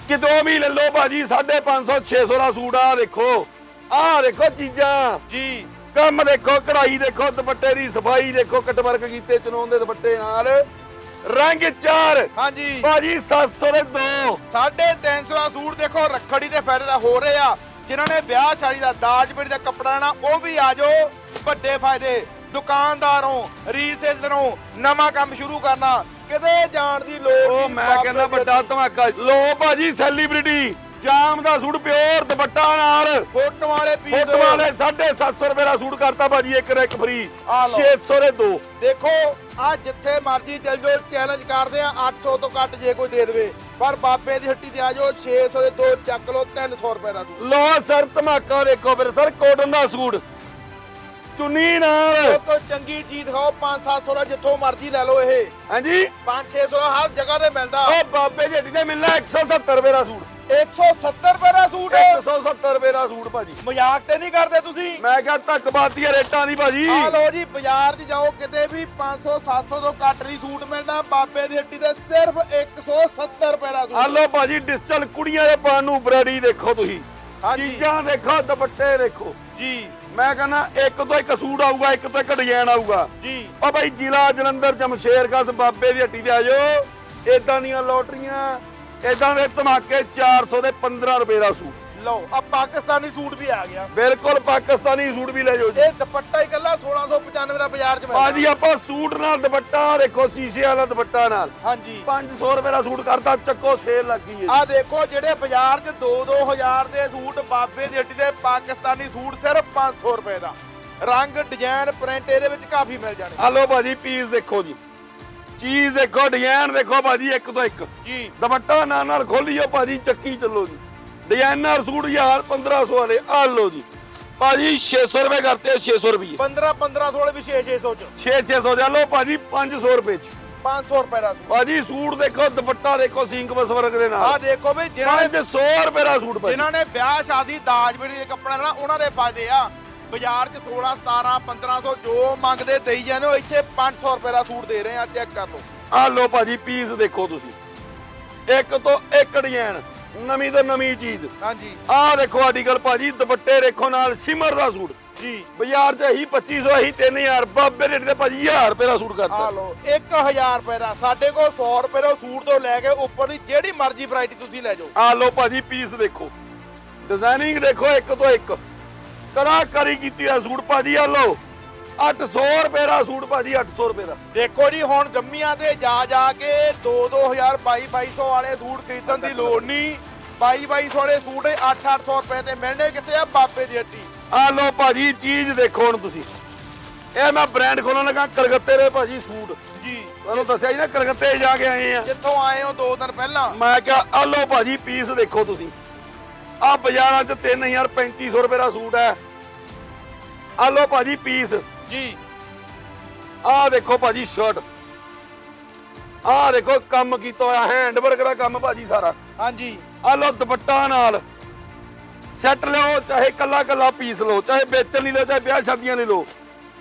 ਕਿਤੋਂ ਵੀ ਲੈ ਲਓ ਭਾਜੀ 550 600 ਦਾ ਸੂਟ ਆ ਦੇਖੋ। ਆਹ ਦੇਖੋ ਚੀਜ਼ਾਂ। ਜੀ। ਕੰਮ ਦੇਖੋ ਕਢਾਈ ਦੇਖੋ ਦੁਪੱਟੇ ਦੀ ਸਫ਼ਾਈ ਦੇਖੋ ਕਟਵਰਕ ਕੀਤੇ ਚਨੋਨ ਦੇ ਦੁਪੱਟੇ ਨਾਲ। ਰੰਗ ਚਾਰ। ਹਾਂਜੀ। ਭਾਜੀ 700 ਦੇ ਦੋ। 350 ਦਾ ਸੂਟ ਦੇਖੋ ਰੱਖੜੀ ਦੇ ਫਾਇਦੇ ਦਾ ਹੋ ਰਹੇ ਆ। ਜਿਨ੍ਹਾਂ ਨੇ ਵਿਆਹ ਸ਼ਾਦੀ ਦਾ ਦਾਜ ਪੇੜੀ ਦਾ ਕੱਪੜਾ ਨਾ ਉਹ ਵੀ ਆ ਜਾਓ। ਵੱਡੇ ਫਾਇਦੇ ਦੁਕਾਨਦਾਰੋਂ ਰੀਸੇਲਰੋਂ ਨਵਾਂ ਕੰਮ ਸ਼ੁਰੂ ਕਰਨਾ। ਕਿਤੇ ਜਾਣ ਦੀ ਲੋੜ ਉਹ ਨਹੀਂ ਮੈਂ ਬਾਬੇ ਕਹਿੰਦਾ ਵੱਡਾ। ਧਮਾਕਾ। ਲੋ ਭਾਜੀ ਸੈਲੀਬ੍ਰਿਟੀ ਜਾਮ ਦਾ ਸੂਟ ਪਿਓਰ ਦੁਪੱਟਾ ਨਾਲ। ਫੋਟੋ ਵਾਲੇ ਪੀਸ ਫੁੱਟ ਵਾਲੇ 750 ਰੁਪਏ ਦਾ ਸੂਟ ਕਰਤਾ ਭਾਜੀ ਇੱਕ ਰੈਕ ਫ੍ਰੀ ਆਹ ਲਓ। 600 ਦੇ ਦੋ। ਦੇਖੋ ਆ ਜਿੱਥੇ ਮਰਜ਼ੀ ਚੱਲ ਜਾਓ ਚੈਲੰਜ ਕਰਦੇ ਆ 800 ਤੋਂ ਘੱਟ ਜੇ ਕੋਈ ਦੇ ਦੇਵੇ। ਪਰ ਬਾਬੇ ਦੀ ਹੱਟੀ ਤੇ ਆ ਜਾਓ 600 ਦੇ ਦੋ ਚੱਕ ਲਓ 300 ਰੁਪਏ ਦਾ ਸੂਟ। ਲੋ ਸਰ ਧਮਾਕਾ ਦੇਖੋ ਫਿਰ ਸਰ ਕੋਟਨ ਦਾ ਸੂਟ। ਚੁੰਨੀ ਨਾਲ। ਉਹ ਤੋਂ ਚੰਗੀ ਚੀਜ਼ ਖਾਓ 5-700 ਦਾ ਜਿੱਥੋਂ ਮਰਜ਼ੀ ਲੈ ਲਓ ਇਹ। ਹਾਂਜੀ। 5-600 ਦਾ ਹਰ ਜਗ੍ਹਾ ਤੇ ਮਿਲਦਾ। ਉਹ ਬਾਬੇ ਜੀ ਤੇ ਮਿਲਣਾ 170 ਰੁਪਏ ਦਾ ਸੂਟ। 170 ਰੁਪਏ ਦਾ ਸੂਟ। 170 ਰੁਪਏ ਦਾ ਸੂਟ ਭਾਜੀ। ਮਜ਼ਾਕ ਤੇ ਨਹੀਂ ਕਰਦੇ ਤੁਸੀਂ? ਮੈਂ ਕਿਹਾ ਧੱਕ ਬਾਤੀ ਰੇਟਾਂ ਦੀ ਭਾਜੀ। ਆ ਲੋ ਜੀ ਬਾਜ਼ਾਰ 'ਚ ਜਾਓ ਕਿਤੇ ਵੀ 500 700 ਤੋਂ ਘੱਟ ਨਹੀਂ ਸੂਟ ਮਿਲਦਾ ਬਾਬੇ ਦੀ ਹੱਟੀ ਤੇ ਸਿਰਫ 170 ਰੁਪਏ ਦਾ ਆ ਸੂਟ ਲੋ ਭਾਜੀ ਡਿਜੀਟਲ ਕੁੜੀਆਂ ਦੇ ਪਾਣ ਨੂੰ ਬਰੜੀ ਦੇਖੋ ਤੁਸੀਂ। ਹਾਂਜੀ। ਚੀਜ਼ਾਂ ਦੇਖੋ ਦੁਪੱਟੇ ਦੇਖੋ। ਜੀ। ਮੈਂ ਕਹਿੰਦਾ ਇੱਕ ਤੋਂ ਇੱਕ ਸੂਟ ਆਊਗਾ ਇੱਕ ਤੋਂ ਇੱਕ ਡਿਜ਼ਾਈਨ ਆਊਗਾ। ਜੀ। ਉਹ ਭਾਈ ਜ਼ਿਲ੍ਹਾ ਜਲੰਧਰ ਜਮਸ਼ੇਰ ਖਾਸ ਬਾਬੇ ਦੀ ਹੱਟੀ ਤੇ ਆ ਜਾਓ। ਇਦਾਂ ਦੀਆਂ ਲੋਟਰੀਆਂ ਇਦਾਂ ਦੇ ਧਮਾਕੇ 400 ਦੇ 15 ਰੁਪਏ ਦਾ ਸੂਟ। ਲਓ ਆ ਪਾਕਿਸਤਾਨੀ ਸੂਟ ਵੀ ਆ ਗਿਆ। ਬਿਲਕੁਲ ਪਾਕਿਸਤਾਨੀ ਸੂਟ ਵੀ ਲੈ ਜਾਓ ਜੀ। ਇਹ ਦੁਪੱਟਾ ਹੀ ਕੱਲਾ 1695 ਦਾ ਬਾਜ਼ਾਰ 'ਚ ਮਿਲਦਾ। ਭਾਜੀ ਆਪਾਂ ਸੂਟ ਨਾਲ ਦੁਪੱਟਾ ਦੇਖੋ ਸ਼ੀਸ਼ੇ ਵਾਲਾ ਦੁਪੱਟਾ ਨਾਲ। ਹਾਂਜੀ। 500 ਰੁਪਏ ਦਾ ਸੂਟ ਕਰਤਾ ਚੱਕੋ ਸੇਲ ਲੱਗੀ ਹੈ ਆ ਦੇਖੋ ਜਿਹੜੇ ਬਾਜ਼ਾਰ 'ਚ 2-2000 ਦੇ ਸੂਟ ਬਾਬੇ ਦੀ ਹੱਟੀ ਦੇ ਪਾਕਿਸਤਾਨੀ ਸੂਟ ਸਿਰਫ 500 ਰੁਪਏ ਦਾ। ਰੰਗ ਡਿਜ਼ਾਈਨ ਪ੍ਰਿੰਟ ਇਹਦੇ ਵਿੱਚ ਕਾਫੀ ਮਿਲ ਜਾਣੇ। ਆ ਲਓ ਭਾਜੀ ਪੀਸ ਦੇਖੋ ਜੀ। ਚੀਜ਼ ਦੇਖੋ ਡਿਜ਼ਾਈਨ ਦੇਖੋ ਭਾਜੀ ਇੱਕ ਤੋਂ ਇੱਕ। ਜੀ। ਦੁਪੱਟਾ ਨਾਲ ਨਾਲ ਖੋਲੀਓ ਭਾਜੀ ਚੱਕੀ ਚੱਲੋ ਜੀ। ਡਿਜ਼ਾਈਨਰ ਸੂਟ ਯਾਰ 1500 ਵਾਲੇ ਆ ਲਓ ਜੀ। ਭਾਜੀ 600 ਰੁਪਏ ਕਰਤੇ 600 ਰੁਪਏ 15-1500 ਵਾਲੇ ਵੀ 6-600 'ਚ। 6 600 ਦੇ ਲਓ ਭਾਜੀ 500 ਰੁਪਏ ਚ। 500 ਰੁਪਏ ਦਾ ਸੂਟ। ਭਾਜੀ ਸੂਟ ਦੇਖੋ ਦੁਪੱਟਾ ਦੇਖੋ ਸਿੰਕ ਬਸ ਵਰਕ ਦੇ ਆ ਨਾਲ ਦੇਖੋ ਵੀ ਜਿਨ੍ਹਾਂ ਨੇ 500 ਰੁਪਏ ਦਾ ਸੂਟ ਭਾਜੀ। ਜਿਨ੍ਹਾਂ ਨੇ ਵਿਆਹ ਸ਼ਾਦੀ ਦਾਜ ਬੇੜੀ ਦੇ ਕੱਪੜਾ ਲੈਣਾ ਉਹਨਾਂ ਦੇ ਫਾਇਦੇ ਆ। ਬਾਜ਼ਾਰ 'ਚ 16 17 1500 ਜੋ ਮੰਗਦੇ ਦੇਈ ਜਾਂਦੇ ਹੋ ਇੱਥੇ 500 ਰੁਪਏ ਦਾ ਸੂਟ ਦੇ ਰਹੇ ਆ ਚੈੱਕ ਕਰ ਲਓ। ਆ ਲਓ ਭਾਜੀ ਪੀਸ ਦੇਖੋ ਤੁਸੀਂ। ਇੱਕ ਤੋਂ ਇੱਕ ਡਿਜ਼ਾਈਨ ਨਵੀਂ ਤੋਂ ਨਵੀਂ ਚੀਜ਼। ਹਾਂਜੀ। ਆਹ ਦੇਖੋ ਆਰਟੀਕਲ ਭਾਜੀ ਦੁਪੱਟੇ ਦੇਖੋ ਨਾਲ ਸਿਮਰ ਦਾ ਸੂਟ। ਜੀ। ਬਾਜ਼ਾਰ 'ਚ ਇਹੀ 2500 ਇਹੀ 3000 ਬਾਬੇ ਰੇਟ ਦੇ ਭਾਜੀ 1000 ਰੁਪਏ ਦਾ ਸੂਟ ਆ ਕਰਤਾ ਲਓ 1000 ਰੁਪਏ ਦਾ ਸਾਡੇ ਕੋਲ 100 ਰੁਪਏ ਦਾ ਸੂਟ ਤੋਂ ਲੈ ਕੇ ਉੱਪਰ ਦੀ ਜਿਹੜੀ ਮਰਜ਼ੀ ਵੈਰਾਈਟੀ ਤੁਸੀਂ ਲੈ ਜਾਓ। ਆ ਲਓ ਭਾਜੀ ਪੀਸ ਦੇਖੋ। ਡਿਜ਼ਾਈਨਿੰਗ ਦੇਖੋ ਇੱਕ ਤੋਂ ਇੱਕ। ਕਲਾਕਾਰੀ ਕੀਤੀ ਆ ਸੂਟ ਭਾਜੀ ਆ ਲਓ। 800 ਰੁਪਏ ਦਾ ਸੂਟ ਭਾਜੀ 800 ਰੁਪਏ ਦਾ। ਦੇਖੋ ਜੀ ਹੁਣ ਜੰਮੀਆਂ ਤੇ ਜਾ ਜਾ ਕੇ 2-2000 2200 ਵਾਲੇ ਸੂਟ ਖਰੀਦਣ ਦੀ ਲੋੜ ਨਹੀਂ। 2200 ਵਾਲੇ ਸੂਟ 8-800 ਰੁਪਏ ਤੇ ਮਿਲਣੇ ਕਿਤੇ ਆ? ਬਾਬੇ ਦੀ ਹੱਟੀ। ਆ ਲਓ ਭਾਜੀ ਚੀਜ਼ ਦੇਖੋ ਹੁਣ ਤੁਸੀਂ। ਇਹ ਮੈਂ ਬ੍ਰਾਂਡ ਖੋਲਣ ਲੱਗਾ ਕਲਕੱਤੇ ਦੇ ਭਾਜੀ ਸੂਟ। ਜੀ। ਤੁਹਾਨੂੰ ਦੱਸਿਆ ਜੀ ਨਾ ਕਲਕੱਤੇ ਜਾ ਕੇ ਆਏ ਆ। ਜਿੱਥੋਂ ਆਏ ਹੋ ਦੋ ਦਿਨ ਪਹਿਲਾਂ? ਮੈਂ ਕਿਹਾ ਆ ਲਓ ਭਾਜੀ ਪੀਸ ਦੇਖੋ ਤੁਸੀਂ। ਆ ਬਾਜ਼ਾਰਾਂ 'ਚ 3000 3500 ਰੁਪਏ ਦਾ ਸੂਟ ਹੈ। ਆ ਲਓ ਭਾਜੀ ਪੀਸ। ਜੀ। ਆ ਦੇਖੋ ਭਾਜੀ ਸ਼ਰਟ ਆ ਦੇਖੋ ਕੰਮ ਕੀਤਾ ਹੋਇਆ ਹੈਂਡ ਵਰਕ ਦਾ ਕੰਮ ਭਾਜੀ ਸਾਰਾ। ਹਾਂਜੀ। ਆ ਲਓ ਦੁਪੱਟਾ ਨਾਲ। ਸੈੱਟ ਲਓ ਚਾਹੇ ਕੱਲਾ ਕੱਲਾ ਪੀਸ ਲਓ ਚਾਹੇ ਵੇਚਣ ਲਈ ਲਓ ਚਾਹੇ ਵਿਆਹ ਸ਼ਾਦੀਆਂ ਲਈ ਲਓ।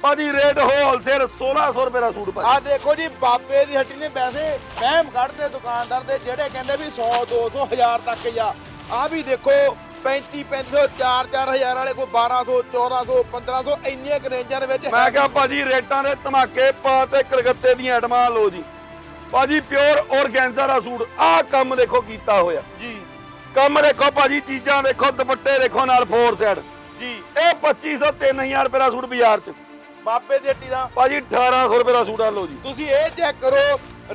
ਭਾਜੀ ਰੇਟ ਹੋਲਸੇਲ 1600 ਰੁਪਏ ਦਾ ਸੂਟ ਭਾਜੀ। ਆ ਦੇਖੋ ਜੀ ਬਾਬੇ ਦੀ ਹੱਟੀ ਨੇ ਵੈਸੇ ਵਹਿਮ ਕੱਢਦੇ ਦੁਕਾਨਦਾਰ ਦੇ ਜਿਹੜੇ ਕਹਿੰਦੇ ਵੀ 100 200 1000 ਤੱਕ ਹੀ ਆ। ਆ ਵੀ ਦੇਖੋ 35 3500 4 4000 ਵਾਲੇ ਕੋਈ 1200 1400 1500 ਇੰਨੀਆਂ ਕੁ ਰੇਂਜਾਂ ਦੇ ਵਿੱਚ ਮੈਂ ਕਿਹਾ ਭਾਜੀ ਰੇਟਾਂ ਦੇ ਧਮਾਕੇ ਪਾ ਤੇ ਕਲਕੱਤੇ ਦੀਆਂ ਆਈਟਮਾਂ ਲਓ ਜੀ। ਭਾਜੀ ਪਿਓਰ ਔਰਗੈਂਜ਼ਾ ਦਾ ਸੂਟ ਆਹ ਕੰਮ ਦੇਖੋ ਕੀਤਾ ਹੋਇਆ। ਜੀ। ਕੰਮ ਦੇਖੋ ਭਾਜੀ ਚੀਜ਼ਾਂ ਦੇਖੋ ਦੁਪੱਟੇ ਦੇਖੋ ਨਾਲ ਫੋਰ ਸਾਈਡ ਜੀ। ਇਹ 2500 3000 ਰੁਪਏ ਦਾ ਸੂਟ ਬਾਜ਼ਾਰ 'ਚ। ਬਾਬੇ ਦੀ ਹੱਟੀ ਦਾ। ਭਾਜੀ 1800 ਰੁਪਏ ਦਾ ਸੂਟ ਆ ਲਓ ਜੀ। ਤੁਸੀਂ ਇਹ ਚੈੱਕ ਕਰੋ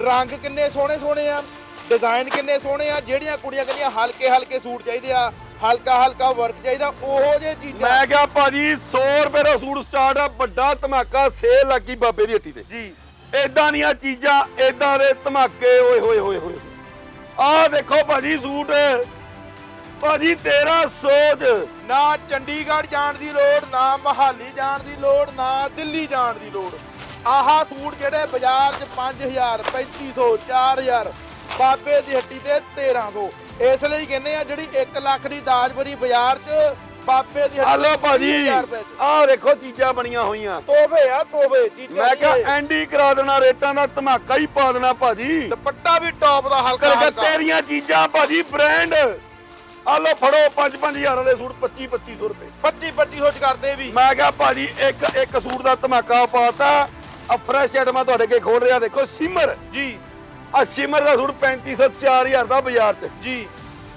ਰੰਗ ਕਿੰਨੇ ਸੋਹਣੇ ਸੋਹਣੇ ਆ। ਡਿਜ਼ਾਈਨ ਕਿੰਨੇ ਸੋਹਣੇ ਆ ਜਿਹੜੀਆਂ ਕੁੜੀਆਂ ਕਹਿੰਦੀਆਂ ਹਲਕੇ ਹਲਕੇ ਸੂਟ ਚਾਹੀਦੇ ਆ ਹਲਕਾ ਹਲਕਾ ਵਰਕ ਚਾਹੀਦਾ ਉਹੋ ਜਿਹੇ ਚੀਜ਼ਾਂ। ਮੈਂ ਕਿਹਾ ਭਾਜੀ 100 ਰੁਪਏ ਦਾ ਸੂਟ ਸਟਾਰਟ ਆ ਵੱਡਾ ਧਮਾਕਾ ਸੇਲ ਲੱਗੀ ਬਾਬੇ ਦੀ ਹੱਟੀ ਤੇ। ਜੀ। ਇਦਾਂ ਦੀਆਂ ਚੀਜ਼ਾਂ ਇਦਾਂ ਦੇ ਧਮਾਕੇ ਓਏ ਹੋਏ ਹੋਏ ਹੋਏ। ਆਹ ਦੇਖੋ ਭਾਜੀ ਸੂਟ ਭਾਜੀ ਤੇਰਾ ਸੋਚ ਨਾ ਚੰਡੀਗੜ੍ਹ ਜਾਣ ਦੀ ਲੋੜ ਨਾ ਮਹਾਲੀ ਜਾਣ ਦੀ ਲੋੜ ਨਾ ਦਿੱਲੀ ਜਾਣ ਦੀ ਲੋੜ। ਆਹਾ ਸੂਟ ਜਿਹੜੇ ਬਾਜ਼ਾਰ 'ਚ 5000 3500 4000 ਬਾਬੇ ਦੀ ਹੱਟੀ ਤੇ 1300 ਇਸ ਲਈ ਕਹਿੰਦੇ ਆ ਜਿਹੜੀ 1 ਲੱਖ ਦੀ ਦਾਜ ਭਰੀ ਬਾਜ਼ਾਰ 'ਚ ਬਾਬੇ ਦੀ ਹੱਟੀ ਹਲੋ ਭਾਜੀ 30000 ਰੁਪਏ 'ਚ। ਆਹ ਦੇਖੋ ਚੀਜ਼ਾਂ ਬਣੀਆਂ ਹੋਈਆਂ। ਤੋਹਫੇ ਆ ਤੋਹਫੇ ਚੀਜ਼ਾਂ ਮੈਂ ਕਿਹਾ। ਐਂਡੀ ਕਰਾ ਦੇਣਾ ਰੇਟਾਂ ਦਾ ਧਮਾਕਾ ਹੀ ਪਾ ਦੇਣਾ ਭਾਜੀ। ਦੁਪੱਟਾ ਵੀ ਟੌਪ ਦਾ ਹਲਕਾ ਹਲਕਾ। ਕਲਕੱਤੇ ਦੀਆਂ ਚੀਜ਼ਾਂ ਭਾਜੀ ਬ੍ਰਾਂਡ ਆ ਲੋ ਫੜੋ 5-5000 ਵਾਲੇ ਸੂਟ 25-2500 ਰੁਪਏ। 25 2500 ਚ ਕਰਦੇ ਵੀ। ਮੈਂ ਕਿਹਾ ਭਾਜੀ ਇੱਕ ਇੱਕ ਸੂਟ ਦਾ ਧਮਾਕਾ ਪਾਤਾ ਆ ਫਰੈਸ਼ ਆਈਟਮਾਂ ਤੁਹਾਡੇ ਕੇ ਖੋਲ ਰਿਹਾ ਦੇਖੋ ਸਿਮਰ। ਜੀ। ਆ ਸਿਮਰ ਦਾ ਸੂਟ 3500 4000 ਦਾ ਬਾਜ਼ਾਰ 'ਚ। ਜੀ।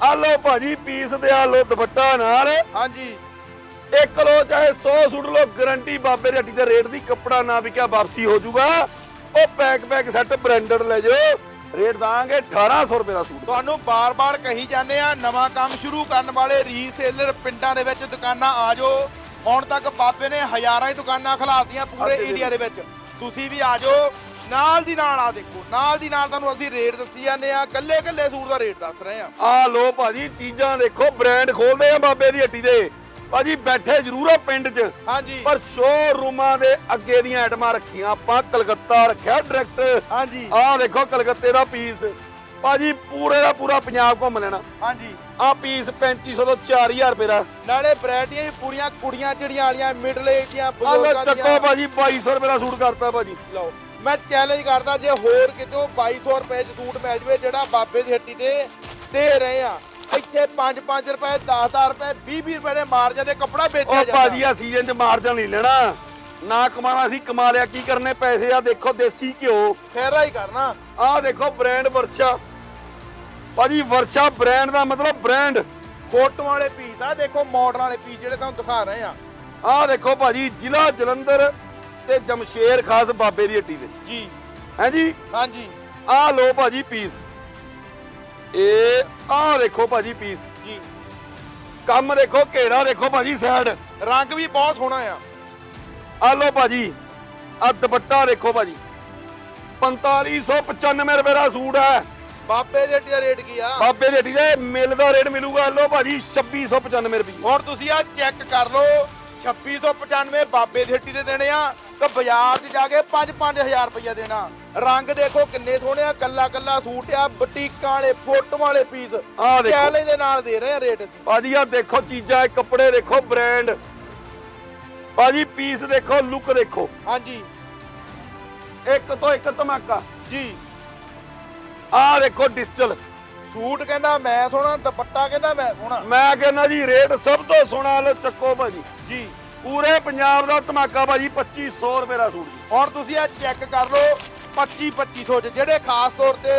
ਆ ਲੋ ਭਾਜੀ ਪੀਸ ਦੇ ਆ ਲੋ ਦੁਪੱਟਾ ਨਾਲ। ਹਾਂਜੀ। ਇੱਕ ਲੋ ਚਾਹੇ 100 ਸੂਟ ਲੋ ਗਾਰੰਟੀ ਬਾਬੇ ਦੀ ਹੱਟੀ ਦੇ ਰੇਟ ਦੀ ਕੱਪੜਾ ਨਾ ਵਿਕਿਆ ਵਾਪਸੀ ਹੋ ਜਾਊਗਾ ਉਹ ਪੈਕ ਪੈਕ ਸੈੱਟ ਬ੍ਰਾਂਡਡ ਲੈ ਜਾਓ। ਰੇਟ ਦਾਂਗੇ 1800 ਰੁਪਏ ਦਾ ਸੂਟ। ਤੁਹਾਨੂੰ ਬਾਰ-ਬਾਰ ਕਹੀ ਜਾਂਦੇ ਆ ਨਵਾਂ ਕੰਮ ਸ਼ੁਰੂ ਕਰਨ ਵਾਲੇ ਰੀਸੇਲਰ ਪਿੰਡਾਂ ਦੇ ਵਿੱਚ ਦੁਕਾਨਾਂ ਆ ਜਾਓ। ਹੁਣ ਤੱਕ ਬਾਬੇ ਨੇ ਹਜ਼ਾਰਾਂ ਹੀ ਦੁਕਾਨਾਂ ਖਲਾਤੀਆਂ ਪੂਰੇ ਇੰਡੀਆ ਦੇ ਵਿੱਚ। ਤੁਸੀਂ ਵੀ ਆ ਜਾਓ। ਨਾਲ ਦੀ ਨਾਲ ਆ ਦੇਖੋ ਨਾਲ ਦੀ ਨਾਲ ਤੁਹਾਨੂੰ ਅਸੀਂ ਰੇਟ ਦੱਸੀ ਜਾਂਦੇ ਆ ਕੱਲੇ ਕੱਲੇ ਸੂਟ ਦਾ ਰੇਟ ਦੱਸ ਰਹੇ ਆ ਆ ਲੋ ਭਾਜੀ ਚੀਜ਼ਾਂ ਦੇਖੋ ਬ੍ਰਾਂਡ ਖੋਲਦੇ ਆ ਬਾਬੇ ਦੀ ਹੱਟੀ ਦੇ। ਭਾਜੀ ਬੈਠੇ ਜ਼ਰੂਰ ਆ ਪਿੰਡ 'ਚ। ਹਾਂਜੀ। ਪਰ ਸ਼ੋਰੂਮਾਂ ਦੇ ਅੱਗੇ ਦੀਆਂ ਆਈਟਮਾਂ ਰੱਖੀਆਂ ਆਪਾਂ ਕਲਕੱਤਾ ਰੱਖਿਆ ਡਾਇਰੈਕਟ ਹਾਂਜੀ। ਆਹ ਦੇਖੋ ਕਲਕੱਤੇ ਦਾ ਪੀਸ ਭਾਜੀ ਪੂਰੇ ਦਾ ਪੂਰਾ ਪੰਜਾਬ ਘੁੰਮ ਲੈਣਾ। ਹਾਂਜੀ। ਆਹ ਪੀਸ 3500 ਤੋਂ 4000 ਰੁਪਏ ਦਾ। ਨਾਲੇ ਵੈਰਾਈਟੀਆਂ ਵੀ ਪੂਰੀਆਂ ਕੁੜੀਆਂ ਚਿੜੀਆਂ ਵਾਲੀਆਂ ਮਿਡਲ ਏਜ ਦੀਆਂ ਬਜ਼ੁਰਗਾਂ ਚੱਕੋ ਦੀਆਂ। ਭਾਜੀ 2200 ਰੁਪਏ ਦਾ ਸੂਟ ਕਰਤਾ ਭਾਜੀ। ਲਓ। ਮੈਂ ਚੈਲੰਜ ਕਰਦਾ ਜੇ ਹੋਰ ਕਿਤੋਂ 2200 ਰੁਪਏ ਚ ਸੂਟ ਮਿਲ ਜਵੇ ਜਿਹੜਾ ਬਾਬੇ ਦੀ ਹੱਟੀ ਤੇ ਦੇ ਰਹੇ ਆ। ਇੱਥੇ 5-5 ਰੁਪਏ 10-10 ਰੁਪਏ 20-20 ਰੁਪਏ ਦੇ ਮਾਰਜਨ ਦੇ ਕੱਪੜਾ ਵੇਚਿਆ ਉਹ ਜਾਂਦਾ। ਭਾਜੀ ਆ ਸੀਜ਼ਨ 'ਚ ਮਾਰਜਨ ਨਹੀਂ ਲੈਣਾ। ਨਾ ਕਮਾਣਾ ਸੀ ਕਮਾ ਲਿਆ ਕੀ ਕਰਨੇ ਪੈਸੇ? ਆ ਦੇਖੋ ਦੇਸੀ ਘਿਓ। ਫੇਰਾ ਹੀ ਕਰਨਾ। ਆਹ ਦੇਖੋ ਬ੍ਰਾਂਡ ਵਰਸ਼ਾ। ਭਾਜੀ ਵਰਸ਼ਾ ਬ੍ਰਾਂਡ ਦਾ ਮਤਲਬ ਬ੍ਰਾਂਡ ਫੋਟੋ ਵਾਲੇ ਪੀਸ ਆ ਦੇਖੋ ਮਾਡਲ ਵਾਲੇ ਪੀਸ ਜਿਹੜੇ ਤੁਹਾਨੂੰ ਦਿਖਾ ਰਹੇ ਆ। ਆਹ ਦੇਖੋ ਭਾਜੀ ਜ਼ਿਲ੍ਹਾ ਜਲੰਧਰ ਤੇ ਜਮਸ਼ੇਰ ਖਾਸ ਬਾਬੇ ਦੀ ਹੱਟੀ ਦੇ ਜੀ। ਹੈ ਜੀ? ਹਾਂਜੀ। ਆਹ ਲੋ ਭਾਜੀ ਪੀਸ। ਇਹ ਆਹ ਦੇਖੋ ਭਾਜੀ ਪੀਸ। ਜੀ। ਕੰਮ ਦੇਖੋ ਘੇਰਾ ਦੇਖੋ ਭਾਜੀ ਸਾਈਡ ਰੰਗ ਵੀ ਬਹੁਤ ਸੋਹਣਾ ਆ। ਆਹ ਲੋ ਭਾਜੀ ਆ ਦੁਪੱਟਾ ਦੇਖੋ ਭਾਜੀ। 4595 ਰੁਪਏ ਦਾ ਸੂਟ ਹੈ। ਬਾਬੇ ਦੀ ਹੱਟੀ ਦਾ ਰੇਟ ਕੀ ਆ? ਬਾਬੇ ਦੀ ਹੱਟੀ ਦੇ ਮਿਲ ਦਾ ਰੇਟ ਮਿਲੂਗਾ। ਲੋ ਭਾਜੀ 2695 ਰੁਪਏ। ਹੁਣ ਤੁਸੀਂ ਆ ਚੈੱਕ ਕਰ ਲਓ। 2695 ਬਾਬੇ ਦੀ ਹੱਟੀ ਦੇ ਦੇਣੇ ਆ। ਤੇ ਬਾਜ਼ਾਰ 'ਚ ਜਾ ਕੇ 5-5000 ਰੁਪਇਆ ਦੇਣਾ। ਰੰਗ ਦੇਖੋ ਕਿੰਨੇ ਸੋਹਣੇ ਆ ਕੱਲਾ ਕੱਲਾ ਸੂਟ ਆ ਬੁਟੀਕਾਂ ਵਾਲੇ ਫੋਟੋ ਵਾਲੇ ਪੀਸ। ਆਹ ਦੇਖੋ। ਚੈਲੰਜ ਦੇ ਨਾਲ ਦੇ ਰਹੇ ਆ ਰੇਟ ਅਸੀਂ। ਭਾਜੀ ਆ ਦੇਖੋ ਚੀਜ਼ਾਂ ਇਹ ਕੱਪੜੇ ਦੇਖੋ ਬ੍ਰਾਂਡ ਭਾਜੀ ਪੀਸ ਦੇਖੋ ਲੁੱਕ ਦੇਖੋ। ਹਾਂਜੀ। ਇੱਕ ਤੋਂ ਇੱਕ ਧਮਾਕਾ। ਜੀ। ਆਹ ਦੇਖੋ ਡਿਜੀਟਲ ਸੂਟ ਕਹਿੰਦਾ ਮੈਂ ਸੋਹਣਾ ਦੁਪੱਟਾ ਕਹਿੰਦਾ ਮੈਂ ਸੋਹਣਾ। ਮੈਂ ਕਹਿੰਦਾ ਜੀ ਰੇਟ ਸਭ ਤੋਂ ਸੋਹਣਾ ਲੋ ਚੱਕੋ ਭਾਜੀ। ਜੀ। ਪੂਰੇ ਪੰਜਾਬ ਦਾ ਧਮਾਕਾ ਭਾਜੀ 2500 ਰੁਪਏ ਦਾ ਸੂਟ ਜੀ। ਹੁਣ ਤੁਸੀਂ ਆ ਚੈੱਕ ਕਰ ਲਓ 25 2500 ਚ ਜਿਹੜੇ ਖਾਸ ਤੌਰ ਤੇ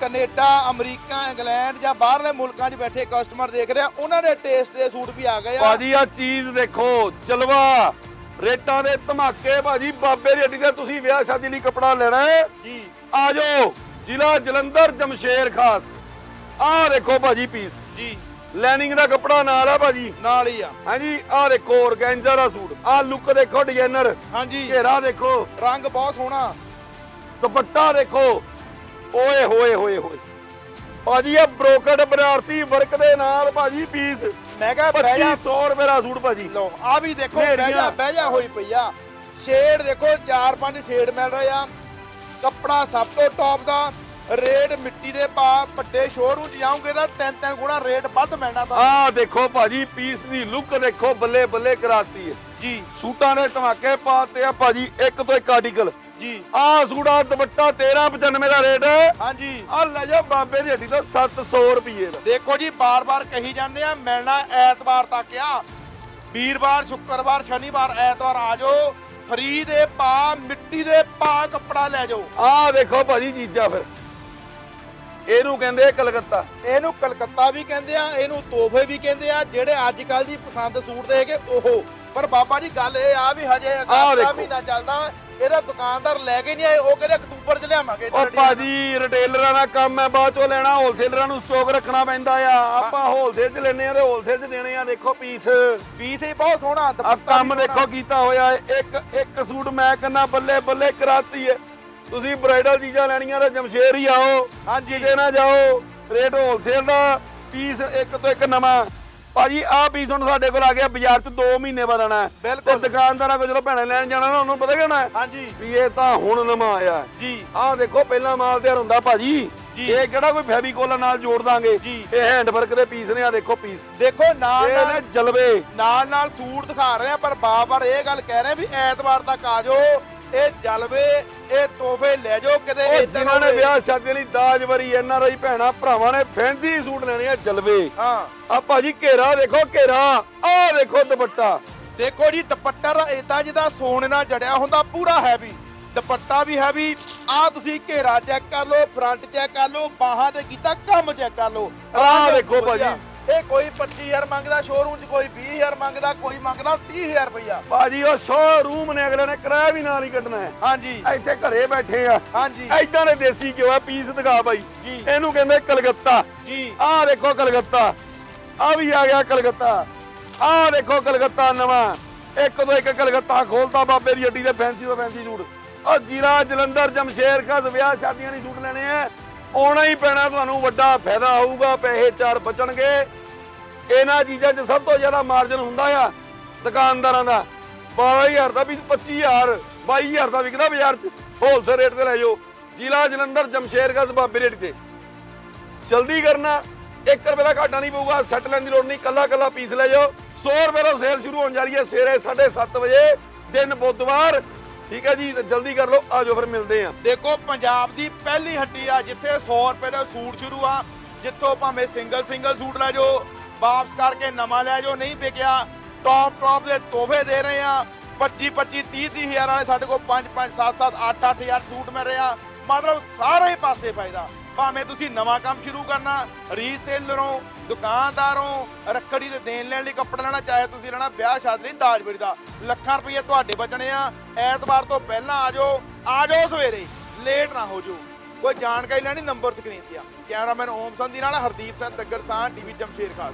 ਕੈਨੇਡਾ ਅਮਰੀਕਾ ਇੰਗਲੈਂਡ ਜਾਂ ਬਾਹਰਲੇ ਮੁਲਕਾਂ 'ਚ ਬੈਠੇ ਕਸਟਮਰ ਦੇਖ ਰਹੇ ਆ ਉਹਨਾਂ ਦੇ ਟੇਸਟ ਦੇ ਸੂਟ ਵੀ ਆ ਗਏ ਆ। ਭਾਜੀ ਆ ਚੀਜ਼ ਦੇਖੋ ਜਲਵਾ ਰੇਟਾਂ ਦੇ ਧਮਾਕੇ ਭਾਜੀ ਬਾਬੇ ਦੀ ਹੱਟੀ ਤੇ ਤੁਸੀਂ ਵਿਆਹ ਸ਼ਾਦੀ ਲਈ ਕੱਪੜਾ ਲੈਣਾ ਹੈ। ਜੀ। ਆ ਜਾਓ ਜ਼ਿਲ੍ਹਾ ਜਲੰਧਰ ਜਮਸ਼ੇਰ ਖਾਸ। ਆਹ ਦੇਖੋ ਭਾਜੀ ਪੀਸ ਜੀ। ਲੈਨਿੰਗ ਦਾ ਕੱਪੜਾ ਨਾਲ ਆ ਭਾਜੀ? ਨਾਲ ਹੀ ਆ। ਹਾਂਜੀ ਆਹ ਦੇਖੋ ਔਰਗੈਂਜ਼ਾ ਦਾ ਸੂਟ। ਆਹ ਲੁੱਕ ਦੇਖੋ ਡਿਜ਼ਾਈਨਰ ਹਾਂਜੀ। ਘੇਰਾ ਦੇਖੋ। ਰੰਗ ਬਹੁਤ ਸੋਹਣਾ। ਦੁਪੱਟਾ ਦੇਖੋ। ਓਏ ਹੋਏ ਹੋਏ ਹੋਏ। ਭਾਜੀ ਇਹ ਬ੍ਰੋਕਟ ਬਨਾਰਸੀ ਵਰਕ ਦੇ ਨਾਲ ਭਾਜੀ ਪੀਸ ਮੈਂ ਕਿਹਾ ਬਹਿ ਜਾ। 2500 ਰੁਪਏ ਦਾ ਸੂਟ ਭਾਜੀ। ਲਓ ਆ ਵੀ ਦੇਖੋ ਬਹਿ ਜਾ। ਬਹਿ ਜਾ ਹੋਈ ਪਈ ਆ। ਸ਼ੇਡ ਦੇਖੋ 4-5 ਸ਼ੇਡ ਮਿਲ ਰਹੇ ਆ। ਕੱਪੜਾ ਸਭ ਤੋਂ ਟੌਪ ਦਾ। ਰੇਟ ਮਿੱਟੀ ਦੇ ਪਾ ਵੱਡੇ ਸ਼ੋਰੂਮ 'ਚ ਜਾਓਗੇ ਤਾਂ ਤਿੰਨ ਤਿੰਨ ਗੁਣਾ ਰੇਟ ਵੱਧ ਮਿਲਣਾ ਤਾਂ। ਆਹ ਦੇਖੋ ਭਾਜੀ ਪੀਸ ਦੀ ਲੁੱਕ ਦੇਖੋ ਬੱਲੇ ਬੱਲੇ ਕਰਾਤੀ ਹੈ। ਜੀ। ਸੂਟਾਂ ਦੇ ਧਮਾਕੇ ਪਾਤੇ ਆ ਭਾਜੀ ਇੱਕ ਤੋਂ ਇੱਕ ਆਰਟੀਕਲ ਜੀ। ਆਹ ਸੂੜਾ ਦੁਪੱਟਾ 1395 ਦਾ ਰੇਟ ਹੈ। ਹਾਂਜੀ। ਆ ਲੈ ਜਾ ਬਾਬੇ ਦੀ ਹੱਟੀ ਤੋਂ 700 ਰੁਪਏ ਦਾ। ਦੇਖੋ ਜੀ ਬਾਰ-ਬਾਰ ਕਹੀ ਜਾਂਦੇ ਆ ਮਿਲਣਾ ਐਤਵਾਰ ਤੱਕ ਆ। ਵੀਰਵਾਰ ਸ਼ੁੱਕਰਵਾਰ ਸ਼ਨੀਵਾਰ ਐਤਵਾਰ ਆ ਜਾਓ। ਫਰੀ ਦੇ ਪਾ ਮਿੱਟੀ ਦੇ ਪਾ ਕੱਪੜਾ ਲੈ ਜਾਓ। ਆਹ ਦੇਖੋ ਭਾਜੀ ਚੀਜ਼ਾਂ ਫਿਰ। ਇਹਨੂੰ ਕਹਿੰਦੇ ਆ ਕਲਕੱਤਾ। ਇਹਨੂੰ ਕਲਕੱਤਾ ਵੀ ਕਹਿੰਦੇ ਆ ਇਹਨੂੰ ਤੋਹਫੇ ਵੀ ਕਹਿੰਦੇ ਆ ਜਿਹੜੇ ਅੱਜ ਕੱਲ ਦੀ ਪਸੰਦ ਸੂਟ ਦੇ ਹੈਗੇ ਉਹ। ਪਰ ਬਾਬਾ ਜੀ ਗੱਲ ਇਹ ਆ ਵੀ ਹਜੇ ਦੇਖੋ। ਮਹੀਨਾ ਚੱਲਦਾ ਇਹਦਾ ਦੁਕਾਨਦਾਰ ਲੈ ਕੇ ਨਹੀਂ ਆਏ ਉਹ ਕਹਿੰਦੇ ਅਕਤੂਬਰ ਚ ਲਿਆਵਾਂਗੇ ਉਹ ਭਾਜੀ ਰਿਟੇਲਰਾਂ ਦਾ ਕੰਮ ਹੈ ਬਾਅਦ ਚੋਂ ਲੈਣਾ ਹੋਲਸੇਲਰਾਂ ਨੂੰ ਸਟਾਕ ਰੱਖਣਾ ਪੈਂਦਾ ਆ। ਆਪਾਂ ਹੋਲਸੇਲ 'ਚ ਲੈਣੇ ਆ ਤੇ ਹੋਲਸੇਲ 'ਚ ਦੇਣੇ ਆ ਦੇਖੋ ਪੀਸ ਪੀਸ ਹੀ ਬਹੁਤ ਸੋਹਣਾ ਆ ਕੰਮ। ਦੇਖੋ ਕੀਤਾ ਹੋਇਆ ਇੱਕ ਇੱਕ ਸੂਟ ਮੈਂ ਕਹਿੰਦਾ ਬੱਲੇ ਬੱਲੇ ਕਰਾਤੀ ਹੈ। ਤੁਸੀਂ ਬ੍ਰਾਈਡਲ ਚੀਜ਼ਾਂ ਲੈਣੀਆਂ ਤਾਂ ਜਮਸ਼ੇਰ ਹੀ ਆਓ। ਹਾਂਜੀ। ਕਿਤੇ ਨਾ ਜਾਓ। ਰੇਟ ਹੋਲਸੇਲ ਦਾ ਪੀਸ ਇੱਕ ਤੋਂ ਇੱਕ ਨਵਾਂ। ਭਾਜੀ ਆਹ ਪੀਸ ਹੁਣ ਸਾਡੇ ਕੋਲ ਆ ਗਿਆ ਬਾਜ਼ਾਰ 'ਚ 2 ਮਹੀਨੇ ਬਾਅਦ ਆਣਾ। ਤੇ ਬਿਲਕੁਲ। ਦੁਕਾਨਦਾਰਾਂ ਕੋਲ ਜਦੋਂ ਭੈਣੇ ਲੈਣ ਜਾਣਾ ਨਾ ਉਹਨੂੰ ਪਤਾ ਹੈ? ਹਾਂਜੀ। ਵੀ ਇਹ ਤਾਂ ਹੁਣ ਨਵਾਂ ਆਇਆ ਹੈ। ਜੀ। ਆਹ ਦੇਖੋ ਪਹਿਲਾਂ ਮਾਲ ਤਿਆਰ ਹੁੰਦਾ ਭਾਜੀ। ਜੀ। ਇਹ ਕਿਹੜਾ ਕੋਈ ਫੈਬੀਕੋਲ ਨਾਲ ਜੋੜ ਦਾਂਗੇ? ਜੀ। ਇਹ ਹੈਂਡ ਵਰਕ ਦੇ ਪੀਸ ਨੇ ਆ ਦੇਖੋ ਪੀਸ ਦੇਖੋ ਨਾਲ ਇਹ ਨਾਲ ਜਲਵੇ। ਨਾਲ ਨਾਲ ਸੂਟ ਦਿਖਾ ਰਹੇ ਆ ਪਰ ਬਾਰ-ਬਾਰ ਇਹ ਗੱਲ ਕਹਿ ਰਹੇ ਆ ਵੀ ਐਤਵਾਰ ਤੱਕ ਆ ਜਾਓ। ਇਹ ਜਲਵੇ ਇਹ ਤੋਹਫੇ ਲੈ ਜਾਓ ਕਿਤੇ ਉਹ ਏਦਾਂ ਜਿਨ੍ਹਾਂ ਨੇ। ਵਿਆਹ ਸ਼ਾਦੀ ਲਈ ਦਾਜ ਵਰੀ ਐਨ ਆਰ ਆਈ ਭੈਣਾ ਭਰਾਵਾਂ ਨੇ ਫੈਂਸੀ ਸੂਟ ਲੈਣੇ ਆ ਜਲਵੇ। ਹਾਂ। ਆ ਭਾਜੀ ਘੇਰਾ ਦੇਖੋ ਘੇਰਾ। ਆਹ ਦੇਖੋ ਦੁਪੱਟਾ। ਦੇਖੋ ਜੀ ਦੁਪੱਟਾ ਦਾ ਇਦਾਂ ਜਿਹਦਾ ਸੋਨੇ ਨਾਲ ਜੜਿਆ ਹੁੰਦਾ ਪੂਰਾ ਹੈਵੀ ਦੁਪੱਟਾ ਵੀ ਹੈਵੀ ਆ ਤੁਸੀਂ ਘੇਰਾ ਚੈੱਕ ਕਰ ਲਓ ਫਰੰਟ ਚੈੱਕ ਕਰ ਲਓ ਬਾਹਾਂ ਤੇ ਕੀਤਾ ਕੰਮ ਚੈੱਕ ਕਰ ਲਓ। ਆਹ ਰੰਗ ਦੇਖੋ। ਭਾਜੀ। ਇਹ ਕੋਈ 25000 ਮੰਗਦਾ ਸ਼ੋਰੂਮ 'ਚ ਕੋਈ 20000 ਮੰਗਦਾ ਕੋਈ ਮੰਗਦਾ 30000 ਰੁਪਇਆ ਭਾਜੀ ਉਹ ਸ਼ੋਰੂਮ ਨੇ ਅਗਲੇ ਨੇ ਕਿਰਾਇਆ ਵੀ ਨਾਲ ਹੀ ਕੱਢਣਾ ਹੈ। ਹਾਂਜੀ। ਇੱਥੇ ਘਰੇ ਬੈਠੇ ਆ। ਹਾਂਜੀ। ਐਦਾਂ ਦੇ ਦੇਸੀ ਘਿਓ ਆ ਪੀਸ ਦਿਖਾ ਬਾਈ। ਜੀ। ਇਹਨੂੰ ਕਹਿੰਦੇ ਕਲਕੱਤਾ। ਜੀ। ਆਹ ਦੇਖੋ ਕਲਕੱਤਾ। ਆ ਵੀ ਆ ਗਿਆ ਕਲਕੱਤਾ। ਆਹ ਦੇਖੋ ਕਲਕੱਤਾ ਨਵਾਂ। ਇੱਕ ਤੋਂ ਇੱਕ ਕਲਕੱਤਾ ਖੋਲਤਾ ਬਾਬੇ ਦੀ ਹੱਡੀ ਦੇ ਫੈਂਸੀ ਤੋਂ ਫੈਂਸੀ ਸੂਟ। ਆ ਜ਼ਿਲ੍ਹਾ ਜਲੰਧਰ ਜਮਸ਼ੇਰ ਕਸ ਵਿਆਹ ਸ਼ਾਦੀਆਂ ਦੇ ਸੂਟ ਲੈਣੇ ਆ। ਆਉਣਾ ਹੀ ਪੈਣਾ, ਤੁਹਾਨੂੰ ਵੱਡਾ ਫਾਇਦਾ ਹੋਊਗਾ ਪੈਸੇ ਚਾਰ ਬਚਣਗੇ। ਇਹਨਾਂ ਚੀਜ਼ਾਂ 'ਚ ਸਭ ਤੋਂ ਜ਼ਿਆਦਾ ਮਾਰਜਨ ਹੁੰਦਾ ਆ ਦੁਕਾਨਦਾਰਾਂ ਦਾ। 12000 ਦਾ ਵੀ 25000 22000 ਦਾ ਵਿਕਦਾ ਬਾਜ਼ਾਰ 'ਚ। ਹੋਲਸੇਲ ਰੇਟ ਤੇ ਲੈ ਜਾਓ। ਜ਼ਿਲ੍ਹਾ ਜਲੰਧਰ ਜਮਸ਼ੇਰ ਬਾਬੇ ਰੇਟ ਤੇ। ਜਲਦੀ ਕਰਨਾ 1 ਰੁਪਏ ਦਾ ਘਾਟਾ ਨਹੀਂ ਪਊਗਾ, ਸੈੱਟ ਲੈਣ ਦੀ ਲੋੜ ਨਹੀਂ, ਕੱਲਾ ਕੱਲਾ ਪੀਸ ਲੈ ਜਾਓ। 100 ਰੁਪਏ ਤੋਂ ਸੇਲ ਸ਼ੁਰੂ ਹੋਣ ਜਾ ਰਹੀ ਹੈ ਸਵੇਰੇ 7:30 ਵਜੇ, ਦਿਨ ਬੁੱਧਵਾਰ। ਠੀਕ ਹੈ ਜੀ, ਜਲਦੀ ਕਰ ਲਓ ਆਜੋ ਫਿਰ ਮਿਲਦੇ ਆਂ ਦੇਖੋ, ਪੰਜਾਬ ਦੀ ਪਹਿਲੀ ਹੱਟੀ ਆ, ਜਿੱਥੇ 100 ਰੁਪਏ ਦਾ ਸੂਟ ਸ਼ੁਰੂ ਆ, ਜਿੱਥੋਂ ਭਾਵੇਂ ਸਿੰਗਲ ਸਿੰਗਲ ਸੂਟ ਲੈ ਜਾਓ, ਵਾਪਸ ਕਰਕੇ ਨਵਾਂ ਲੈ ਜਾਓ, ਨਹੀਂ ਵਿਕਿਆ ਟੌਪ ਟੌਪ ਦੇ ਤੋਹਫੇ ਦੇ ਰਹੇ ਆ 25 25 30 30 ਹਜ਼ਾਰ ਵਾਲੇ ਸਾਡੇ ਕੋਲ 5 5 7 7 8 8 ਹਜ਼ਾਰ ਸੂਟ ਮਿਲ ਰਿਹਾ ਮਤਲਬ ਸਾਰੇ ਹੀ ਪਾਸੇ ਫਾਇਦਾ। ਭਾਵੇਂ ਤੁਸੀਂ ਨਵਾਂ ਕੰਮ ਸ਼ੁਰੂ ਕਰਨਾ ਰੀਸੇਲਰੋਂ ਦੁਕਾਨਦਾਰੋਂ ਰੱਖੜੀ ਦੇ ਦੇਣ ਲੈਣ ਲਈ ਕੱਪੜਾ ਲੈਣਾ, ਚਾਹੇ ਤੁਸੀਂ ਲੈਣਾ ਵਿਆਹ ਸ਼ਾਦੀ ਲਈ ਦਾਜ ਬੜੀ ਦਾ, ਲੱਖਾਂ ਰੁਪਏ ਤੁਹਾਡੇ ਬਚਣੇ ਆ। ਐਤਵਾਰ ਤੋਂ ਪਹਿਲਾਂ ਆ ਜਾਓ ਆ ਜਾਓ ਸਵੇਰੇ ਲੇਟ ਨਾ ਹੋ ਜਾਓ। ਕੋਈ ਜਾਣਕਾਰੀ ਲੈਣੀ ਨੰਬਰ ਸਕਰੀਨ ਤੇ ਆ। ਕੈਮਰਾਮੈਨ ਓਮ ਸੰਧੀ ਨਾਲ, ਹਰਦੀਪ ਸਿੰਘ ਦੱਗਰ ਸਾਹ ਟੀਵੀ ਜਮਸ਼ੇਰ ਖਾਸ।